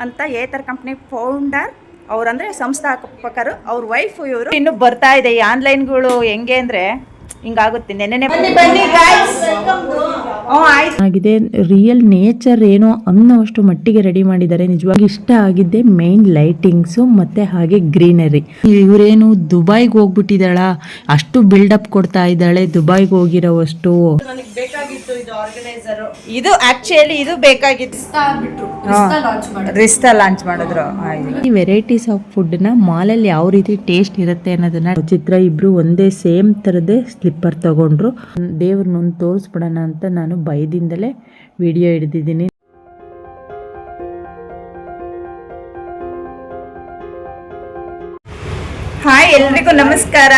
ಅಂತ Ather company founder ಅವ್ರಂದ್ರೆ ಸಂಸ್ಥಾಪಕರು ಅವ್ರ ವೈಫ್ ಇವರು. ಇನ್ನು ಬರ್ತಾ ಇದೆ ಈ ಆನ್ಲೈನ್ಗಳು ಹೆಂಗೆ ಅಂದ್ರೆ ಹಿಂಗಾಗುತ್ತೆ. ಆಯ್ತು. ಆಗಿದೆ. ರಿಯಲ್ ನೇಚರ್ ಏನೋ ಅನ್ನೋಷ್ಟು ಮಟ್ಟಿಗೆ ರೆಡಿ ಮಾಡಿದ್ದಾರೆ. ನಿಜವಾಗಿ ಇಷ್ಟ ಆಗಿದ್ದೆ ಮೇನ್ ಲೈಟಿಂಗ್ಸು ಮತ್ತೆ ಹಾಗೆ ಗ್ರೀನರಿ ಇವರೇನು ದುಬೈಗೆ ಹೋಗ್ಬಿಟ್ಟಿದಾಳ ಅಷ್ಟು ಬಿಲ್ಡಪ್ ಕೊಡ್ತಾ ಇದ್ದಾಳೆ ದುಬೈಗೆ ಹೋಗಿರೋವಷ್ಟು. ಇದು ಆಕ್ಚುಲಿ ಇದು ಬೇಕಾಗಿತ್ತು. ರಿಸ್ತಾ ಲಾಂಚ್ ಮಾಡಿದ್ರು. ಈ ವೆರೈಟೀಸ್ ಆಫ್ ಫುಡ್ನ ಮಾಲಲ್ಲಿ ಯಾವ ರೀತಿ ಟೇಸ್ಟ್ ಇರುತ್ತೆ ಅನ್ನೋದನ್ನ ಚಿತ್ರ ಇಬ್ರು ಒಂದೇ ಸೇಮ್ ಥರದೇ ಸ್ಲಿಪ್ಪರ್ ತಗೊಂಡ್ರು. ದೇವ್ರನ್ನೊಂದು ತೋರಿಸ್ಬಿಡೋಣ ಅಂತ ನಾನು ಭಯದಿಂದಲೇ ವಿಡಿಯೋ ಹಿಡಿದಿದ್ದೀನಿ. ಹಾಯ್, ಎಲ್ರಿಗೂ ನಮಸ್ಕಾರ.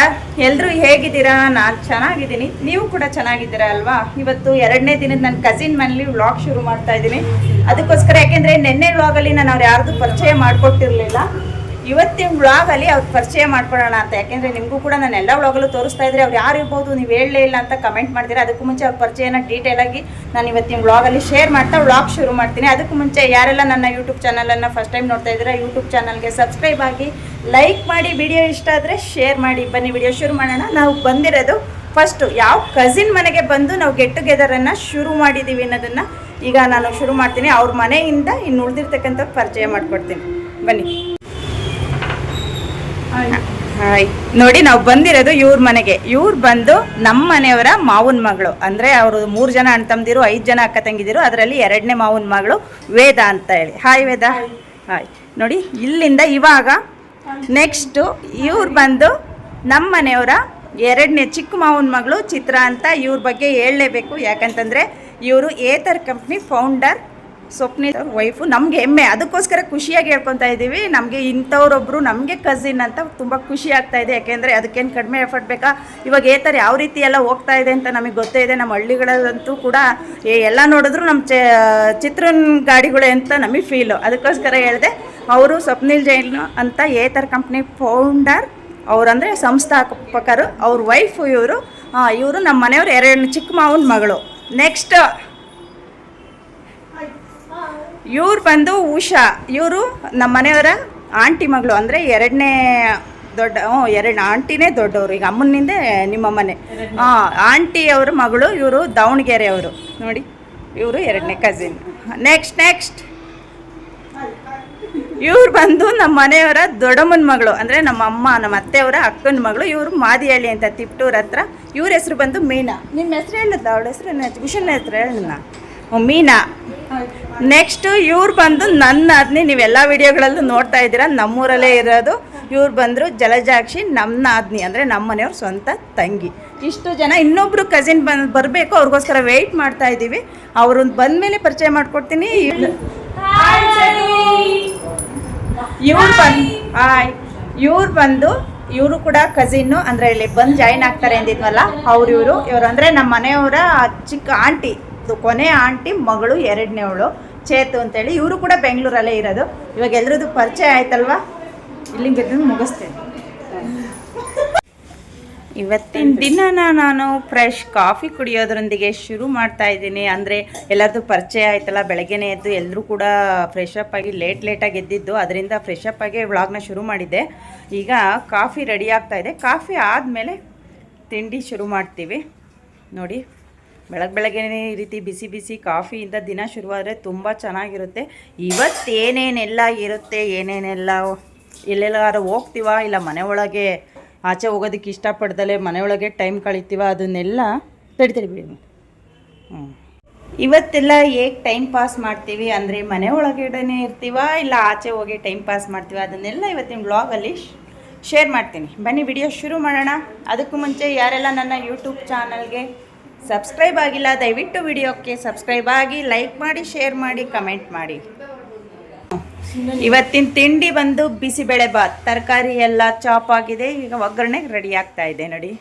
ಎಲ್ಲರೂ ಹೇಗಿದ್ದೀರಾ? ನಾನು ಚೆನ್ನಾಗಿದ್ದೀನಿ. ನೀವು ಕೂಡ ಚೆನ್ನಾಗಿದ್ದೀರಾ ಅಲ್ವಾ? ಇವತ್ತು ಎರಡನೇ ದಿನದ ನನ್ನ ಕಸಿನ್ ಮನೇಲಿ ವ್ಲಾಗ್ ಶುರು ಮಾಡ್ತಾ ಇದ್ದೀನಿ. ಅದಕ್ಕೋಸ್ಕರ ಯಾಕೆಂದರೆ ನಿನ್ನೆ ವ್ಲಾಗಲ್ಲಿ ನಾನು ಅವ್ರು ಯಾರ್ದು ಪರಿಚಯ ಮಾಡಿಕೊಟ್ಟಿರಲಿಲ್ಲ. ಇವತ್ತಿನ ಬ್ಲಾಗಲ್ಲಿ ಅವ್ರು ಪರಿಚಯ ಮಾಡ್ಕೊಳ್ಳೋಣ ಅಂತ. ಯಾಕೆಂದರೆ ನಿಮಗೂ ಕೂಡ ನಾನು ಎಲ್ಲ ವ್ಲಾಗಲ್ಲೂ ತೋರಿಸ್ತಾ ಇದ್ರೆ ಅವ್ರು ಯಾರು ಇರ್ಬೋದು ನೀವು ಹೇಳಲೇ ಇಲ್ಲ ಅಂತ ಕಮೆಂಟ್ ಮಾಡ್ತೀರಾ. ಅದಕ್ಕೂ ಮುಂಚೆ ಅವ್ರ ಪರಿಚಯನ ಡೀಟೇಲ್ ಆಗಿ ನಾನು ಇವತ್ತಿನ ಬ್ಲಾಗಲ್ಲಿ ಶೇರ್ ಮಾಡ್ತಾ ವ್ಲಾಗ್ ಶುರು ಮಾಡ್ತೀನಿ. ಅದಕ್ಕೂ ಮುಂಚೆ ಯಾರೆಲ್ಲ ನನ್ನ ಯೂಟ್ಯೂಬ್ ಚಾನಲನ್ನು ಫಸ್ಟ್ ಟೈಮ್ ನೋಡ್ತಾ ಇದ್ದೀರಾ ಯೂಟ್ಯೂಬ್ ಚಾನಲ್ಗೆ ಸಬ್ಸ್ಕ್ರೈಬ್ ಆಗಿ ಲೈಕ್ ಮಾಡಿ ವಿಡಿಯೋ ಇಷ್ಟ ಆದರೆ ಶೇರ್ ಮಾಡಿ. ಬನ್ನಿ ವಿಡಿಯೋ ಶುರು ಮಾಡೋಣ. ನಾವು ಬಂದಿರೋದು ಫಸ್ಟು ಯಾವ ಕಸಿನ್ ಮನೆಗೆ ಬಂದು ನಾವು ಗೆಟ್ ಟುಗೆದರನ್ನು ಶುರು ಮಾಡಿದ್ದೀವಿ ಅನ್ನೋದನ್ನು ಈಗ ನಾನು ಶುರು ಮಾಡ್ತೀನಿ. ಅವ್ರ ಮನೆಯಿಂದ ಇನ್ನು ಉಳಿದಿರ್ತಕ್ಕಂಥ ಪರಿಚಯ ಮಾಡಿಕೊಡ್ತೀನಿ. ಬನ್ನಿ. ಹಾಯ್ ನೋಡಿ ನಾವು ಬಂದಿರೋದು ಇವ್ರ ಮನೆಗೆ. ಇವ್ರು ಬಂದು ನಮ್ಮ ಮನೆಯವರ ಮಾವನ ಮಗಳು. ಅಂದರೆ ಅವರು ಮೂರು ಜನ ಅಣ್ಣ ತಮ್ಮದಿರು ಐದು ಜನ ಅಕ್ಕ ತಂಗಿದಿರು. ಅದರಲ್ಲಿ ಎರಡನೇ ಮಾವನ ಮಗಳು ವೇದ ಅಂತ ಹೇಳಿ. ಹಾಯ್ ವೇದ. ಹಾಯ್ ನೋಡಿ ಇಲ್ಲಿಂದ ಇವಾಗ ನೆಕ್ಸ್ಟು ಇವ್ರು ಬಂದು ನಮ್ಮ ಮನೆಯವರ ಎರಡನೇ ಚಿಕ್ಕ ಮಾವನ ಮಗಳು ಚಿತ್ರ ಅಂತ ಇವ್ರ ಬಗ್ಗೆ ಹೇಳಲೇಬೇಕು. ಯಾಕಂತಂದರೆ ಇವರು ಏತರ್ ಕಂಪ್ನಿ ಫೌಂಡರ್ ಸ್ವಪ್ನಿಲ್ ಅವ್ರ ವೈಫು ನಮಗೆ ಹೆಮ್ಮೆ. ಅದಕ್ಕೋಸ್ಕರ ಖುಷಿಯಾಗಿ ಹೇಳ್ಕೊತಾ ಇದ್ದೀವಿ ನಮಗೆ ಇಂಥವ್ರೊಬ್ಬರು ನಮಗೆ ಕಸಿನ್ ಅಂತ ತುಂಬ ಖುಷಿ ಆಗ್ತಾ ಇದೆ. ಯಾಕೆಂದರೆ ಅದಕ್ಕೇನು ಕಡಿಮೆ ಎಫರ್ಟ್ ಬೇಕಾ? ಇವಾಗ ಏ ಥರ ಯಾವ ರೀತಿ ಎಲ್ಲ ಹೋಗ್ತಾ ಇದೆ ಅಂತ ನಮಗೆ ಗೊತ್ತೇ ಇದೆ. ನಮ್ಮ ಹಳ್ಳಿಗಳಲ್ಲಂತೂ ಕೂಡ ಎಲ್ಲ ನೋಡಿದ್ರು ನಮ್ಮ ಚ, ಚಿತ್ರನ್ ಗಾಡಿಗಳೇ ಅಂತ ನಮಗೆ ಫೀಲು ಅದಕ್ಕೋಸ್ಕರ ಹೇಳಿದೆ, ಅವರು ಸ್ವಪ್ನಿಲ್ ಜೈನ್ ಅಂತ ಏ ಥರ ಕಂಪ್ನಿ ಫೌಂಡರ್ ಅವರಂದರೆ ಸಂಸ್ಥಾಪಕರು. ಅವ್ರ ವೈಫು ಇವರು ಇವರು ನಮ್ಮ ಮನೆಯವರು ಎರಡು ಚಿಕ್ಕ ಮಾವನ ಮಗಳು. ನೆಕ್ಸ್ಟ್ ಇವ್ರು ಬಂದು ಉಷಾ, ಇವರು ನಮ್ಮ ಮನೆಯವರ ಆಂಟಿ ಮಗಳು, ಅಂದರೆ ಎರಡನೇ ದೊಡ್ಡ, ಹ್ಞೂ, ಎರಡು ಆಂಟಿನೇ ದೊಡ್ಡವರು, ಈಗ ಅಮ್ಮನಿಂದ ನಿಮ್ಮ ಮನೆ. ಹಾಂ, ಆಂಟಿ ಅವ್ರ ಮಗಳು, ಇವರು ದಾವಣಗೆರೆ ಅವರು. ನೋಡಿ, ಇವರು ಎರಡನೇ ಕಸಿನ್ ನೆಕ್ಸ್ಟ್ ನೆಕ್ಸ್ಟ್ ಇವ್ರು ಬಂದು ನಮ್ಮ ಮನೆಯವರ ದೊಡ್ಡಮ್ಮನ ಮಗಳು, ಅಂದರೆ ನಮ್ಮ ಅಮ್ಮ, ನಮ್ಮ ಅತ್ತೆಯವರ ಅಕ್ಕನ ಮಗಳು, ಇವರು ಮಾದಿಹಳ್ಳಿ ಅಂತ ತಿಪ್ಟೂರ್ ಹತ್ರ. ಇವ್ರ ಹೆಸರು ಬಂದು ಮೀನಾ. ನಿಮ್ಮ ಹೆಸರು ಹೇಳಿದ್ದ ಅವಳ ಹೆಸರು ವಿಷನ್ ಹೆಸರು ಹೇಳ ಮೀನಾ. ನೆಕ್ಸ್ಟ್ ಇವ್ರು ಬಂದು ನನ್ನ ಆದ್ನಿ ನೀವೆಲ್ಲ ವಿಡಿಯೋಗಳಲ್ಲೂ ನೋಡ್ತಾ ಇದ್ದೀರಾ. ನಮ್ಮೂರಲ್ಲೇ ಇರೋದು. ಇವ್ರು ಬಂದರು ಜಲಜಾಕ್ಷಿ ನಮ್ಮ ಆದ್ನಿ ಅಂದರೆ ನಮ್ಮ ಮನೆಯವ್ರ ಸ್ವಂತ ತಂಗಿ. ಇಷ್ಟು ಜನ ಇನ್ನೊಬ್ರು ಕಸಿನ್ ಬಂದು ಬರಬೇಕು ಅವ್ರಿಗೋಸ್ಕರ ವೆಯ್ಟ್ ಮಾಡ್ತಾ ಇದ್ದೀವಿ. ಅವರು ಬಂದಮೇಲೆ ಪರಿಚಯ ಮಾಡ್ಕೊಡ್ತೀನಿ. ಇವ್ರು ಬಂದು ಹಾಯ್ ಇವ್ರು ಬಂದು ಇವರು ಕೂಡ ಕಸಿನ್ನು ಅಂದರೆ ಇಲ್ಲಿ ಬಂದು ಜಾಯಿನ್ ಆಗ್ತಾರೆ ಅಂದಿದ್ವಲ್ಲ ಅವ್ರು ಇವರು. ಇವರು ಅಂದರೆ ನಮ್ಮ ಮನೆಯವರ ಚಿಕ್ಕ ಆಂಟಿ ಕೊನೆ ಆಂಟಿ ಮಗಳು ಎರಡನೇವಳು. ಚೇತು ಅಂತೇಳಿ ಇವರು ಕೂಡ ಬೆಂಗಳೂರಲ್ಲೇ ಇರೋದು. ಇವಾಗ ಎಲ್ರದ್ದು ಪರಿಚಯ ಆಯ್ತಲ್ವಾ? ಇಲ್ಲಿಂದ ಮುಗಿಸ್ತೇನೆ. ಇವತ್ತಿನ ದಿನ ನಾನು ಫ್ರೆಶ್ ಕಾಫಿ ಕುಡಿಯೋದ್ರೊಂದಿಗೆ ಶುರು ಮಾಡ್ತಾ ಇದ್ದೀನಿ. ಅಂದರೆ ಎಲ್ಲರದ್ದು ಪರಿಚಯ ಆಯ್ತಲ್ಲ, ಬೆಳಗ್ಗೆನೇ ಎದ್ದು ಎಲ್ಲರೂ ಕೂಡ ಫ್ರೆಶ್ ಆಗಿ ಲೇಟ್ ಲೇಟಾಗಿ ಎದ್ದಿದ್ದು, ಅದರಿಂದ ಫ್ರೆಶ್ ಅಪ್ ಆಗಿ ವ್ಲಾಗ್ನ ಶುರು ಮಾಡಿದ್ದೆ. ಈಗ ಕಾಫಿ ರೆಡಿ ಆಗ್ತಾ ಇದೆ. ಕಾಫಿ ಆದಮೇಲೆ ತಿಂಡಿ ಶುರು ಮಾಡ್ತೀವಿ. ನೋಡಿ. ಬೆಳಗ್ಗೆ ಬೆಳಗ್ಗೆನೇ ಈ ರೀತಿ ಬಿಸಿ ಬಿಸಿ ಕಾಫಿಯಿಂದ ದಿನ ಶುರುವಾದರೆ ತುಂಬ ಚೆನ್ನಾಗಿರುತ್ತೆ. ಇವತ್ತೇನೇನೆಲ್ಲ ಇರುತ್ತೆ, ಏನೇನೆಲ್ಲ ಎಲ್ಲೆಲ್ಲಾರು ಹೋಗ್ತೀವ ಇಲ್ಲ ಮನೆ ಒಳಗೆ ಆಚೆ ಹೋಗೋದಕ್ಕೆ ಇಷ್ಟಪಡ್ದಲೆ ಮನೆಯೊಳಗೆ ಟೈಮ್ ಕಳಿತೀವ ಅದನ್ನೆಲ್ಲ ತಡಿ ಬಿಡಿ. ಹ್ಞೂ ಇವತ್ತೆಲ್ಲ ಹೇಗೆ ಟೈಮ್ ಪಾಸ್ ಮಾಡ್ತೀವಿ ಅಂದರೆ ಮನೆ ಒಳಗಡೆನೇ ಇರ್ತೀವ ಇಲ್ಲ ಆಚೆ ಹೋಗಿ ಟೈಮ್ ಪಾಸ್ ಮಾಡ್ತೀವ ಅದನ್ನೆಲ್ಲ ಇವತ್ತಿನ ಬ್ಲಾಗಲ್ಲಿ ಶೇರ್ ಮಾಡ್ತೀನಿ. ಬನ್ನಿ, ವಿಡಿಯೋ ಶುರು ಮಾಡೋಣ. ಅದಕ್ಕೂ ಮುಂಚೆ ಯಾರೆಲ್ಲ ನನ್ನ ಯೂಟ್ಯೂಬ್ ಚಾನಲ್ಗೆ ಸಬ್ಸ್ಕ್ರೈಬ್ ಆಗಿಲ್ಲ, ದಯವಿಟ್ಟು ವಿಡಿಯೋಕ್ಕೆ ಸಬ್ಸ್ಕ್ರೈಬ್ ಆಗಿ, ಲೈಕ್ ಮಾಡಿ, ಶೇರ್ ಮಾಡಿ, ಕಮೆಂಟ್ ಮಾಡಿ. ಇವತ್ತಿನ ತಿಂಡಿ ಬಂದು ಬಿಸಿಬೇಳೆ ಬಾತ್. ತರಕಾರಿ ಎಲ್ಲ ಚಾಪ್ ಆಗಿದೆ, ಈಗ ಒಗ್ಗರಣೆ ರೆಡಿ ಆಗ್ತಾ ಇದೆ ನೋಡಿ.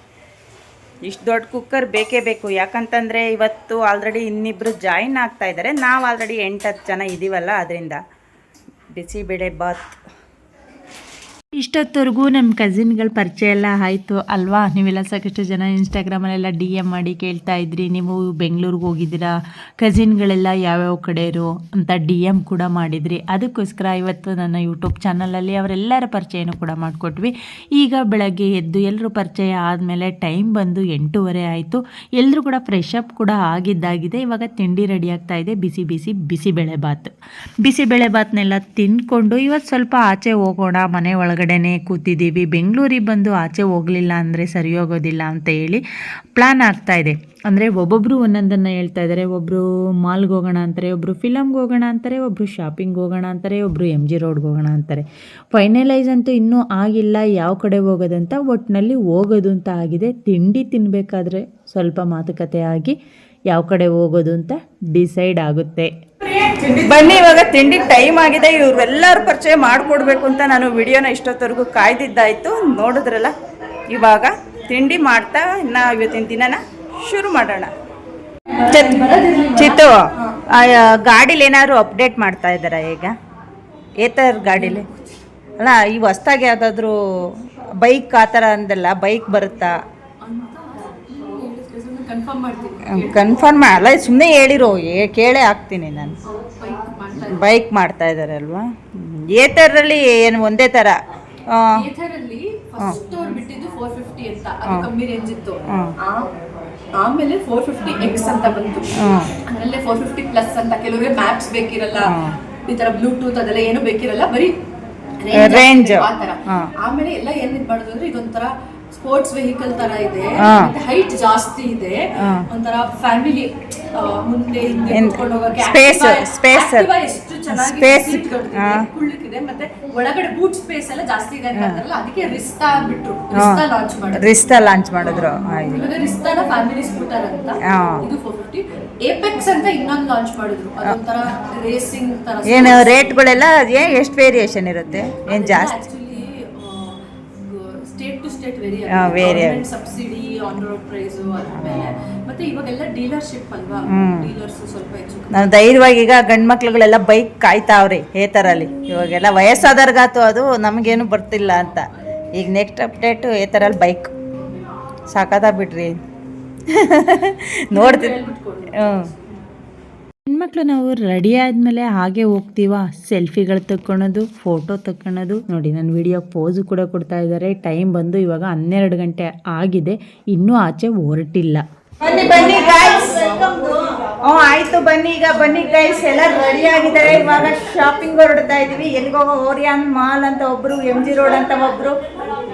ಇಷ್ಟು ದೊಡ್ಡ ಕುಕ್ಕರ್ ಬೇಕೇ ಬೇಕು. ಯಾಕಂತಂದರೆ ಇವತ್ತು ಆಲ್ರೆಡಿ ಇನ್ನಿಬ್ಬರು ಜಾಯಿನ್ ಆಗ್ತಾ ಇದ್ದಾರೆ ನಾವು ಆಲ್ರೆಡಿ ಎಂಟು ಹತ್ತು ಜನ ಇದ್ದೀವಲ್ಲ ಅದರಿಂದ ಬಿಸಿಬೇಳೆ ಬಾತ್. ಇಷ್ಟೊತ್ತವರೆಗೂ ನಮ್ಮ ಕಸಿನ್ಗಳ ಪರಿಚಯ ಎಲ್ಲ ಆಯಿತು ಅಲ್ವಾ? ನೀವೆಲ್ಲ ಸಾಕಷ್ಟು ಜನ ಇನ್ಸ್ಟಾಗ್ರಾಮಲ್ಲೆಲ್ಲ ಡಿ ಎಂ ಮಾಡಿ ಕೇಳ್ತಾ ಇದ್ರಿ. ನೀವು ಬೆಂಗಳೂರಿಗೆ ಹೋಗಿದ್ದೀರಾ? ಕಸಿನ್ಗಳೆಲ್ಲ ಯಾವ್ಯಾವ ಕಡೆಯರು ಅಂತ ಡಿ ಎಂ ಕೂಡ ಮಾಡಿದ್ರಿ. ಅದಕ್ಕೋಸ್ಕರ ಇವತ್ತು ನನ್ನ ಯೂಟ್ಯೂಬ್ ಚಾನಲಲ್ಲಿ ಅವರೆಲ್ಲರ ಪರಿಚಯನೂ ಕೂಡ ಮಾಡಿಕೊಟ್ವಿ. ಈಗ ಬೆಳಗ್ಗೆ ಎದ್ದು ಎಲ್ಲರೂ ಪರಿಚಯ ಆದಮೇಲೆ ಟೈಮ್ ಬಂದು ಎಂಟೂವರೆ ಆಯಿತು. ಎಲ್ಲರೂ ಕೂಡ ಫ್ರೆಶ್ ಅಪ್ ಕೂಡ ಆಗಿದ್ದಾಗಿದೆ. ಇವಾಗ ತಿಂಡಿ ರೆಡಿ ಆಗ್ತಾ ಇದೆ. ಬಿಸಿ ಬಿಸಿ ಬಿಸಿಬೇಳೆ ಬಾತ್. ಬಿಸಿಬೇಳೆ ಬಾತ್ನೆಲ್ಲ ತಿಂದ್ಕೊಂಡು ಇವತ್ತು ಸ್ವಲ್ಪ ಆಚೆ ಹೋಗೋಣ, ಮನೆ ಒಳಗಡೆನೆ ಕೂತಿದ್ದೀವಿ. ಬೆಂಗಳೂರಿಗೆ ಬಂದು ಆಚೆ ಹೋಗಲಿಲ್ಲ ಅಂದರೆ ಸರಿ ಹೋಗೋದಿಲ್ಲ ಅಂತ ಹೇಳಿ ಪ್ಲ್ಯಾನ್ ಆಗ್ತಾ ಇದೆ. ಅಂದರೆ ಒಬ್ಬೊಬ್ಬರು ಒಂದೊಂದನ್ನು ಹೇಳ್ತಾ ಇದ್ದಾರೆ ಒಬ್ಬರು ಮಾಲ್ಗೆ ಹೋಗೋಣ ಅಂತಾರೆ ಒಬ್ಬರು ಫಿಲಮ್ಗೆ ಹೋಗೋಣ ಅಂತಾರೆ ಒಬ್ಬರು ಶಾಪಿಂಗ್ ಹೋಗೋಣ ಅಂತಾರೆ ಒಬ್ಬರು ಎಂ ಜಿ ರೋಡ್ಗೆ ಹೋಗೋಣ ಅಂತಾರೆ. ಫೈನಲೈಸ್ ಅಂತೂ ಇನ್ನೂ ಆಗಿಲ್ಲ. ಯಾವ ಕಡೆ ಹೋಗೋದಂತ ಒಟ್ಟಿನಲ್ಲಿ ಹೋಗೋದು ಅಂತ ಆಗಿದೆ. ತಿಂಡಿ ತಿನ್ನಬೇಕಾದ್ರೆ ಸ್ವಲ್ಪ ಮಾತುಕತೆ ಆಗಿ ಯಾವ ಕಡೆ ಹೋಗೋದು ಅಂತ ಡಿಸೈಡ್ ಆಗುತ್ತೆ. ಬನ್ನಿ, ಇವಾಗ ತಿಂಡಿ ಟೈಮ್ ಆಗಿದೆ. ಇವರೆಲ್ಲರೂ ಪರಿಚಯ ಮಾಡಿಕೊಡ್ಬೇಕು ಅಂತ ನಾನು ವಿಡಿಯೋನ ಇಷ್ಟೊತ್ತವರೆಗೂ ಕಾಯ್ದಿದ್ದಾಯಿತು. ನೋಡಿದ್ರಲ್ಲ, ಇವಾಗ ತಿಂಡಿ ಮಾಡ್ತಾ ಇನ್ನು ಇವತ್ತಿನ ದಿನನ ಶುರು ಮಾಡೋಣ. ಚಿತ್- ಚಿತ್ತು ಗಾಡೀಲಿ ಏನಾದ್ರು ಅಪ್ಡೇಟ್ ಮಾಡ್ತಾ ಇದ್ದಾರಾ ಈಗ? ಏತರ್ ಗಾಡೀಲಿ? ಅಲ್ಲ, ಈ ಹೊಸ್ದಾಗಿ ಯಾವುದಾದ್ರೂ ಬೈಕ್ ಆ ಥರ ಅಂದಲ್ಲ ಬೈಕ್ ಬರುತ್ತಾ? ಕನ್ಫರ್ಮ್ ಅಲ್ಲ ಸುಮ್ಮನೆ ಹೇಳಿರೋ ಏ ಕೇಳೇ ಹಾಕ್ತೀನಿ ನಾನು. ಬೈಕ್ ಮಾಡ್ತಾ ಇದ್ದಾರೆ. ಅಲ್ವಾ? ಏತರಲ್ಲಿ ಏನು ಒಂದೇ ಥರ ಆ, ಥರಲ್ಲಿ ಫಸ್ಟ್ ಅವ್ರು ಬಿಟ್ಟಿದ್ದು ಫೋರ್ ಫಿಫ್ಟಿ ಅಂತ. ಅದು ಕಮ್ಮಿ ರೇಂಜ್ ಇತ್ತು. ಆ- ಆಮೇಲೆ ಫೋರ್ ಫಿಫ್ಟಿ ಎಕ್ಸ್ ಅಂತ ಬಂತು. ಅದರಲ್ಲಿ ಫೋರ್ ಫಿಫ್ಟಿ ಪ್ಲಸ್ ಅಂತ. ಕೆಲವರಿಗೆ ಮ್ಯಾಪ್ಸ್ ಬೇಕಿರಲ್ಲ. ಈ ತರ ಬ್ಲೂಟೂತ್ ಅದೆಲ್ಲ ಏನು ಬೇಕಿರಲ್ಲ. ಬರೀ ರೇಂಜ್ ಆ ತರ. ಆಮೇಲೆ ಎಲ್ಲ ಏನ್ ಇದ್ ಮಾಡುದು ಅಂದ್ರೆ ಇದೊಂಥರ ಸ್ಪೋರ್ಟ್ಸ್ ವೆಹಿಕಲ್ ತರ ಇದೆ. ಹೈಟ್ ಜಾಸ್ತಿ ಇದೆ. ಒಂಥರ ಫ್ಯಾಮಿಲಿ ಮುಂದೆ ಸ್ಪೇಸ್ ಸ್ಪೇಸ್ ಎಷ್ಟು ಹಾ. ಕುಳ್ಳಿಕ್ಕಿದೆ ಮತ್ತೆ ಒಳಗಡೆ ಬೂಟ್ ಸ್ಪೇಸ್ ಎಲ್ಲ ಜಾಸ್ತಿ ಇದೆ ಅಂತ ಅಂತಾರಲ್ಲ ಅದಕ್ಕೆ ರಿಸ್ತಾ ರಿಸ್ತಾ ಲಾಂಚ್ ಮಾಡಿದ್ರು. ರಿಸ್ತಾ ಲಾಂಚ್ ಮಾಡಿದ್ರು. ಇವಾಗ ರಿಸ್ತಾನ ಫ್ಯಾಮಿಲಿ ಸ್ಕೂಟರ್ ಅಂತ. ಇದು ಫೋರ್ ಫಿಫ್ಟಿ ಏಪೆಕ್ಸ್ ಅಂತ ಇನ್ನೊಂದು ಲಾಂಚ್ ಮಾಡಿದ್ರು. ಅದೊಂಥರ ರೇಸಿಂಗ್ ತರ ಏನು ರೇಟ್ಗಳೆಲ್ಲ ಏನು ಎಷ್ಟು ವೇರಿಯೇಷನ್ ಇರುತ್ತೆ? ಏನು ಜಾಸ್ತಿ? Actually state to vary subsidy on road price ಅದ್ರ ಮೇಲೆ ಮತ್ತೆ ಇವಾಗೆಲ್ಲ ಡೀಲರ್ಶಿಪ್ ಅಲ್ವಾ? ಡೀಲರ್ಸ್ ಸ್ವಲ್ಪ ಹೆಚ್ಚು ನಾನು ಧೈರ್ಯವಾಗಿ ಈಗ ಗಂಡು ಮಕ್ಳುಗಳೆಲ್ಲ ಬೈಕ್ ಕಾಯ್ತಾವ್ರಿ ತರಲ್ಲಿ ಇವಾಗೆಲ್ಲ ವಯಸ್ಸಾದವ್ರಿಗಾತು ಅದು ನಮಗೇನು ಬರ್ತಿಲ್ಲ ಅಂತ. ಈಗ ನೆಕ್ಸ್ಟ್ ಅಪ್ಡೇಟು ತರಲ್ಲಿ ಬೈಕ್ ಸಾಕಾದ ಬಿಡ್ರಿ. ನೋಡ್ತೀನಿ ಹ್ಞೂ ಹೆಣ್ಮಕ್ಳು ನಾವು ರೆಡಿ ಆದಮೇಲೆ ಹಾಗೆ ಹೋಗ್ತೀವ? ಸೆಲ್ಫಿಗಳು ತಕ್ಕೊಳೋದು ಫೋಟೋ ತಕ್ಕೊಳೋದು. ನೋಡಿ ನನ್ನ ವಿಡಿಯೋ ಪೋಸು ಕೂಡ ಕೊಡ್ತಾ ಇದ್ದಾರೆ ಟೈಮ್ ಬಂದು ಇವಾಗ ಹನ್ನೆರಡು ಗಂಟೆ ಆಗಿದೆ. ಇನ್ನೂ ಆಚೆ ಹೊರಟಿಲ್ಲ. ಬನ್ನಿ ಬನ್ನಿ ಆಯ್ತು, ಬನ್ನಿ. ಈಗ ಬನ್ನಿ ಗೈಸ್ ಎಲ್ಲ ರೆಡಿ ಆಗಿದ್ದಾರೆ. ಇವಾಗ ಶಾಪಿಂಗ್ ಹೊರಡ್ತಾ ಇದೀವಿ. ಎಲ್ಲಿಗೋಗೋ ಓರಿಯಾನ್ ಮಾಲ್ ಅಂತ ಒಬ್ರು ಎಂ ರೋಡ್ ಅಂತ ಒಬ್ರು.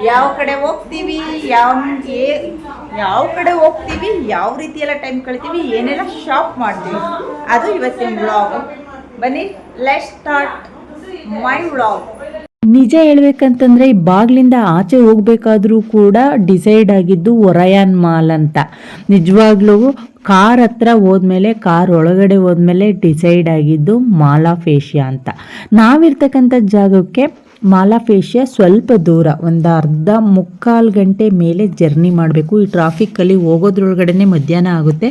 ಯಾವ ಕಡೆ ಹೋಗ್ತೀವಿ? ಯಾವ ಏ- ಯಾವ ಕಡೆ ಹೋಗ್ತೀವಿ? ಯಾವ ರೀತಿ ಎಲ್ಲ ಟೈಮ್ ಕಳಿತೀವಿ? ಏನೆಲ್ಲ ಶಾಪ್ ಮಾಡ್ತೀವಿ? ಅದು ಇವತ್ತಿನ ವ್ಲಾಗ್ ಬನ್ನಿ ಲೆಟ್ ಸ್ಟಾರ್ಟ್ ಮೈ ವ್ಲಾಗ್ ನಿಜ ಹೇಳ್ಬೇಕಂತಂದ್ರೆ, ಈ ಬಾಗ್ಲಿಂದ ಆಚೆ ಹೋಗ್ಬೇಕಾದ್ರೂ ಕೂಡ ಡಿಸೈಡ್ ಆಗಿದ್ದು ಒರಯಾನ್ ಮಾಲ್ ಅಂತ. ನಿಜವಾಗ್ಲೂ ಕಾರ್ ಹತ್ರ ಹೋದ್ಮೇಲೆ, ಕಾರ್ ಒಳಗಡೆ ಹೋದ್ಮೇಲೆ ಡಿಸೈಡ್ ಆಗಿದ್ದು ಮಾಲಾಫೇಶಿಯಾ ಅಂತ. ನಾವಿರ್ತಕ್ಕಂಥ ಜಾಗಕ್ಕೆ ಮಾಲಾಫೇಶಿಯಾ ಸ್ವಲ್ಪ ದೂರ, ಒಂದು ಅರ್ಧ ಮುಕ್ಕಾಲು ಗಂಟೆ ಮೇಲೆ ಜರ್ನಿ ಮಾಡಬೇಕು. ಈ ಟ್ರಾಫಿಕ್ಕಲ್ಲಿ ಹೋಗೋದ್ರೊಳಗಡೆ ಮಧ್ಯಾಹ್ನ ಆಗುತ್ತೆ.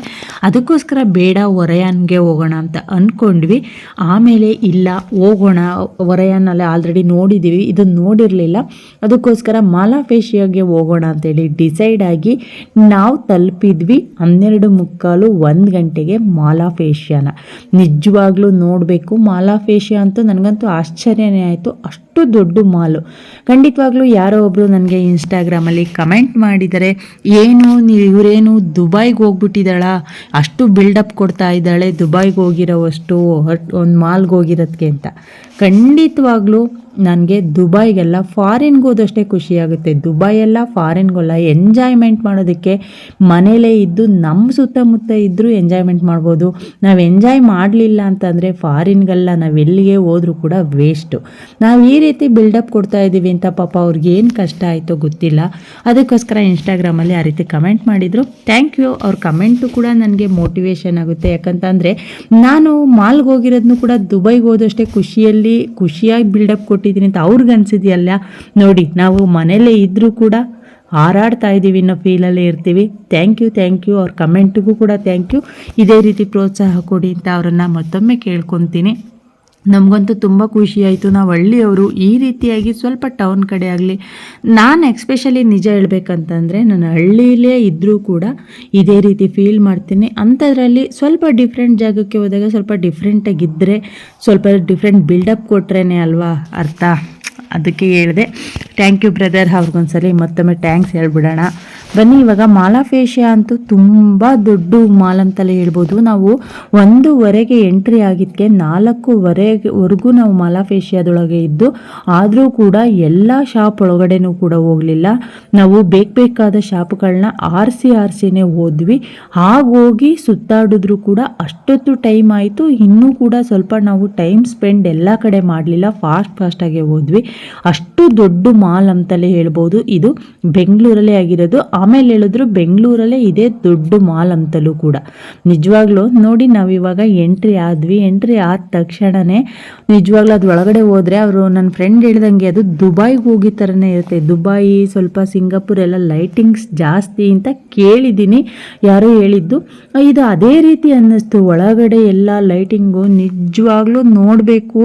ಅದಕ್ಕೋಸ್ಕರ ಬೇಡ ಒರಯಾನ್ಗೆ ಹೋಗೋಣ ಅಂತ ಅಂದ್ಕೊಂಡ್ವಿ ಆಮೇಲೆ ಇಲ್ಲ, ಹೋಗೋಣ. ಒರಯಾನಲ್ಲಿ ಆಲ್ರೆಡಿ ನೋಡಿದ್ದೀವಿ ಇದನ್ನು ನೋಡಿರಲಿಲ್ಲ. ಅದಕ್ಕೋಸ್ಕರ ಮಾಲಾಫೇಶಿಯಾಗೆ ಹೋಗೋಣ ಅಂತೇಳಿ ಡಿಸೈಡ್ ಆಗಿ ನಾವು ತಲುಪಿದ್ವಿ ಹನ್ನೆರಡು ಮುಕ್ಕಾಲು ಒಂದು ಗಂಟೆಗೆ ಮಾಲಾಫೇಶಿಯಾನ ನಿಜವಾಗ್ಲೂ ನೋಡಬೇಕು ಮಾಲಾಫೇಶಿಯಾ ಅಂತೂ ನನಗಂತೂ ಆಶ್ಚರ್ಯನೇ ಆಯಿತು. ಅಷ್ಟು ದೊಡ್ಡ ಮಾಲು. ಖಂಡಿತವಾಗ್ಲೂ ಯಾರೋ ಒಬ್ಬರು ನನಗೆ ಇನ್ಸ್ಟಾಗ್ರಾಮಲ್ಲಿ ಕಮೆಂಟ್ ಮಾಡಿದರೆ, ಏನು ಇವರೇನು ದುಬೈಗೆ ಹೋಗ್ಬಿಟ್ಟಿದ್ದಾಳ? ಅಷ್ಟು ಬಿಲ್ಡಪ್ ಕೊಡ್ತಾ ಇದ್ದಾಳೆ, ದುಬೈಗೆ ಹೋಗಿರೋವಷ್ಟು ಒಂದು ಮಾಲ್ಗೆ ಹೋಗಿರೋದಕ್ಕೆ ಅಂತ. ಖಂಡಿತವಾಗ್ಲೂ ನನಗೆ ದುಬೈಗೆಲ್ಲ ಫಾರಿನ್ಗೆ ಹೋದಷ್ಟೇ ಖುಷಿಯಾಗುತ್ತೆ. ದುಬೈ ಎಲ್ಲ ಫಾರಿನ್ಗೆಲ್ಲ ಎಂಜಾಯ್ಮೆಂಟ್ ಮಾಡೋದಕ್ಕೆ ಮನೇಲೇ ಇದ್ದು ನಮ್ಮ ಸುತ್ತಮುತ್ತ ಇದ್ದರೂ ಎಂಜಾಯ್ಮೆಂಟ್ ಮಾಡ್ಬೋದು. ನಾವು ಎಂಜಾಯ್ ಮಾಡಲಿಲ್ಲ ಅಂತಂದರೆ ಫಾರಿನ್ಗೆಲ್ಲ ನಾವು ಎಲ್ಲಿಗೆ ಹೋದರೂ ಕೂಡ ವೇಸ್ಟು ನಾವು ಈ ರೀತಿ ಬಿಲ್ಡಪ್ ಕೊಡ್ತಾ ಇದ್ದೀವಿ ಅಂತ ಪಾಪ ಅವ್ರಿಗೆ ಏನು ಕಷ್ಟ ಆಯಿತೋ ಗೊತ್ತಿಲ್ಲ. ಅದಕ್ಕೋಸ್ಕರ ಇನ್ಸ್ಟಾಗ್ರಾಮಲ್ಲಿ ಆ ರೀತಿ ಕಮೆಂಟ್ ಮಾಡಿದರು. ಥ್ಯಾಂಕ್ ಯು ಅವ್ರ ಕಮೆಂಟು ಕೂಡ ನನಗೆ ಮೋಟಿವೇಶನ್ ಆಗುತ್ತೆ. ಯಾಕಂತಂದರೆ ನಾನು ಮಾಲ್ಗೆ ಹೋಗಿರೋದನ್ನು ಕೂಡ ದುಬೈಗೆ ಹೋದಷ್ಟೇ ಖುಷಿಯಲ್ಲಿ, ಖುಷಿಯಾಗಿ ಬಿಲ್ಡಪ್ ಕೊಟ್ಟಿದ್ದೀನಿ ಅಂತ ಅವ್ರಿಗೆ ಅನಿಸಿದೆಯಲ್ಲ. ನೋಡಿ, ನಾವು ಮನೇಲೇ ಇದ್ದರೂ ಕೂಡ ಹಾರಾಡ್ತಾ ಇದ್ದೀವಿ ಅನ್ನೋ ಫೀಲಲ್ಲೇ ಇರ್ತೀವಿ. ಥ್ಯಾಂಕ್ ಯು ಥ್ಯಾಂಕ್ ಯು ಅವ್ರ ಕಮೆಂಟಿಗೂ ಕೂಡ ಥ್ಯಾಂಕ್ ಯು ಇದೇ ರೀತಿ ಪ್ರೋತ್ಸಾಹ ಕೊಡಿ ಅಂತ ಅವರನ್ನು ಮತ್ತೊಮ್ಮೆ ಕೇಳ್ಕೊತೀನಿ. ನಮಗಂತೂ ತುಂಬ ಖುಷಿ ಆಯಿತು. ನಾವು ಹಳ್ಳಿಯವರು ಈ ರೀತಿಯಾಗಿ ಸ್ವಲ್ಪ ಟೌನ್ ಕಡೆ ಆಗಲಿ, ನಾನು ಎಕ್ಸ್ಪೆಷಲಿ ನಿಜ ಹೇಳ್ಬೇಕಂತಂದರೆ ನಾನು ಹಳ್ಳಿಯಲ್ಲೇ ಇದ್ದರೂ ಕೂಡ ಇದೇ ರೀತಿ ಫೀಲ್ ಮಾಡ್ತೀನಿ. ಅಂಥದ್ರಲ್ಲಿ ಸ್ವಲ್ಪ ಡಿಫ್ರೆಂಟ್ ಜಾಗಕ್ಕೆ ಹೋದಾಗ ಸ್ವಲ್ಪ ಡಿಫ್ರೆಂಟಾಗಿದ್ದರೆ ಸ್ವಲ್ಪ ಡಿಫ್ರೆಂಟ್ ಬಿಲ್ಡಪ್ ಕೊಟ್ರೇ ಅಲ್ವಾ ಅರ್ಥ? ಅದಕ್ಕೆ ಹೇಳಿದೆ. ಥ್ಯಾಂಕ್ ಯು ಬ್ರದರ್ ಅವ್ರಿಗೊಂದ್ಸಲಿ ಮತ್ತೊಮ್ಮೆ ಟ್ಯಾಂಕ್ಸ್ ಹೇಳ್ಬಿಡೋಣ. ಬನ್ನಿ, ಇವಾಗ ಮಾಲಾಫೇಶಿಯಾ ಅಂತೂ ತುಂಬ ದೊಡ್ಡ ಮಾಲ್ ಅಂತಲೇ ಹೇಳ್ಬೋದು. ನಾವು ಒಂದೂವರೆಗೆ ಎಂಟ್ರಿ ಆಗಿದ್ದಕ್ಕೆ ನಾಲ್ಕೂವರೆವರೆಗೂ ನಾವು ಮಾಲಾಫೇಶಿಯಾದೊಳಗೆ ಇದ್ದು, ಆದರೂ ಕೂಡ ಎಲ್ಲ ಶಾಪ್ ಒಳಗಡೆನೂ ಕೂಡ ಹೋಗಲಿಲ್ಲ. ನಾವು ಬೇಕು ಬೇಕಾದ ಶಾಪ್ಗಳನ್ನ ಆರಿಸಿ ಆರಿಸಿನೇ ಹೋದ್ವಿ. ಹಾಗೋಗಿ ಸುತ್ತಾಡಿದ್ರು ಕೂಡ ಅಷ್ಟೊತ್ತು ಟೈಮ್ ಆಯಿತು. ಇನ್ನೂ ಕೂಡ ಸ್ವಲ್ಪ ನಾವು ಟೈಮ್ ಸ್ಪೆಂಡ್ ಎಲ್ಲ ಕಡೆ ಮಾಡಲಿಲ್ಲ. ಫಾಸ್ಟ್ ಫಾಸ್ಟಾಗೆ ಹೋದ್ವಿ. ಅಷ್ಟು ದೊಡ್ಡ ಮಾಲ್ ಅಂತಲೇ ಹೇಳ್ಬೋದು. ಇದು ಬೆಂಗಳೂರಲ್ಲೇ ಆಗಿರೋದು. ಆಮೇಲೆ ಹೇಳಿದ್ರು ಬೆಂಗಳೂರಲ್ಲೇ ಇದೇ ದೊಡ್ಡ ಮಾಲ್ ಅಂತಲೂ ಕೂಡ. ನಿಜವಾಗ್ಲೂ ನೋಡಿ ನಾವಿವಾಗ ಎಂಟ್ರಿ ಆದ್ವಿ. ಎಂಟ್ರಿ ಆದ ತಕ್ಷಣನೇ ನಿಜವಾಗ್ಲೂ ಅದು ಒಳಗಡೆ ಹೋದರೆ ಅವರು ನನ್ನ ಫ್ರೆಂಡ್ ಹೇಳ್ದಂಗೆ ಅದು ದುಬೈಗೆ ಹೋಗಿ ಥರನೇ ಇರುತ್ತೆ. ದುಬೈ ಸ್ವಲ್ಪ ಸಿಂಗಾಪುರ್ ಎಲ್ಲ ಲೈಟಿಂಗ್ಸ್ ಜಾಸ್ತಿ ಅಂತ ಕೇಳಿದ್ದೀನಿ. ಯಾರೋ ಹೇಳಿದ್ದು. ಇದು ಅದೇ ರೀತಿ ಅನ್ನಿಸ್ತು. ಒಳಗಡೆ ಎಲ್ಲ ಲೈಟಿಂಗು ನಿಜವಾಗ್ಲೂ ನೋಡಬೇಕು.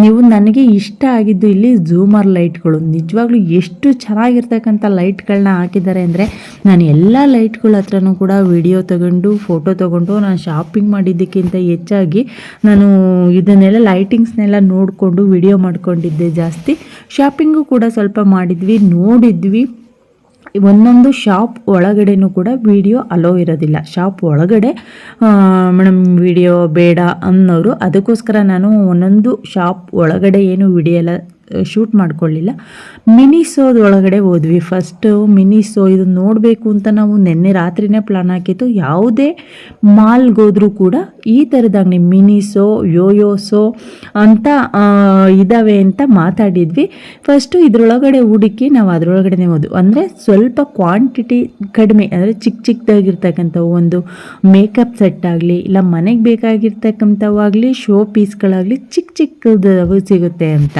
ನೀವು ನನಗೆ ಇಷ್ಟ ಆಗಿದ್ದು ಇಲ್ಲಿ ಝೂಮರ್ ಲೈಟ್ಗಳು ನಿಜವಾಗ್ಲೂ ಎಷ್ಟು ಚೆನ್ನಾಗಿರ್ತಕ್ಕಂಥ ಲೈಟ್ಗಳನ್ನ ಹಾಕಿದ್ದಾರೆ ಅಂದರೆ ನಾನು ಎಲ್ಲ ಲೈಟ್ಗಳ ಹತ್ರನೂ ಕೂಡ ವಿಡಿಯೋ ತಗೊಂಡು, ಫೋಟೋ ತಗೊಂಡು ನಾನು ಶಾಪಿಂಗ್ ಮಾಡಿದ್ದಕ್ಕಿಂತ ಹೆಚ್ಚಾಗಿ ನಾನು ಇದನ್ನೆಲ್ಲ ಲೈಟಿಂಗ್ಸ್ನೆಲ್ಲ ನೋಡಿಕೊಂಡು ವಿಡಿಯೋ ಮಾಡ್ಕೊಂಡಿದ್ದೆ ಜಾಸ್ತಿ. ಶಾಪಿಂಗು ಕೂಡ ಸ್ವಲ್ಪ ಮಾಡಿದ್ವಿ, ನೋಡಿದ್ವಿ. ಒಂದೊಂದು ಶಾಪ್ ಒಳಗಡೆನೂ ಕೂಡ ವಿಡಿಯೋ ಅಲೋ ಇರೋದಿಲ್ಲ. ಶಾಪ್ ಒಳಗಡೆ ಮೇಡಮ್ ವಿಡಿಯೋ ಬೇಡ ಅನ್ನೋರು ಅದಕ್ಕೋಸ್ಕರ ನಾನು ಒಂದೊಂದು ಶಾಪ್ ಒಳಗಡೆ ಏನು ವಿಡಿಯೋ ಶೂಟ್ ಮಾಡ್ಕೊಳ್ಳಿಲ್ಲ. ಮಿನಿಸೋದೊಳಗಡೆ ಹೋದ್ವಿ. ಫಸ್ಟು ಮಿನಿಸೋ ಇದು ನೋಡಬೇಕು ಅಂತ ನಾವು ನಿನ್ನೆ ರಾತ್ರಿನೇ ಪ್ಲಾನ್ ಹಾಕಿತ್ತು. ಯಾವುದೇ ಮಾಲ್ಗೋದ್ರೂ ಕೂಡ ಈ ಥರದ ಅಂಗಡಿ ಮಿನಿಸೋ ಯೋಯೋಸೋ ಅಂತ ಇದ್ದಾವೆ ಅಂತ ಮಾತಾಡಿದ್ವಿ. ಫಸ್ಟು ಇದರೊಳಗಡೆ ಹುಡುಕಿ ನಾವು ಅದರೊಳಗಡೆನೇ ಹೋದ್ವು. ಅಂದರೆ ಸ್ವಲ್ಪ ಕ್ವಾಂಟಿಟಿ ಕಡಿಮೆ, ಅಂದರೆ ಚಿಕ್ಕ ಚಿಕ್ಕದಾಗಿರ್ತಕ್ಕಂಥವು ಒಂದು ಮೇಕಪ್ ಸೆಟ್ ಆಗಲಿ, ಇಲ್ಲ ಮನೆಗೆ ಬೇಕಾಗಿರ್ತಕ್ಕಂಥವಾಗಲಿ ಶೋ ಪೀಸ್ಗಳಾಗಲಿ ಚಿಕ್ಕ ಚಿಕ್ಕದವು ಸಿಗುತ್ತೆ ಅಂತ.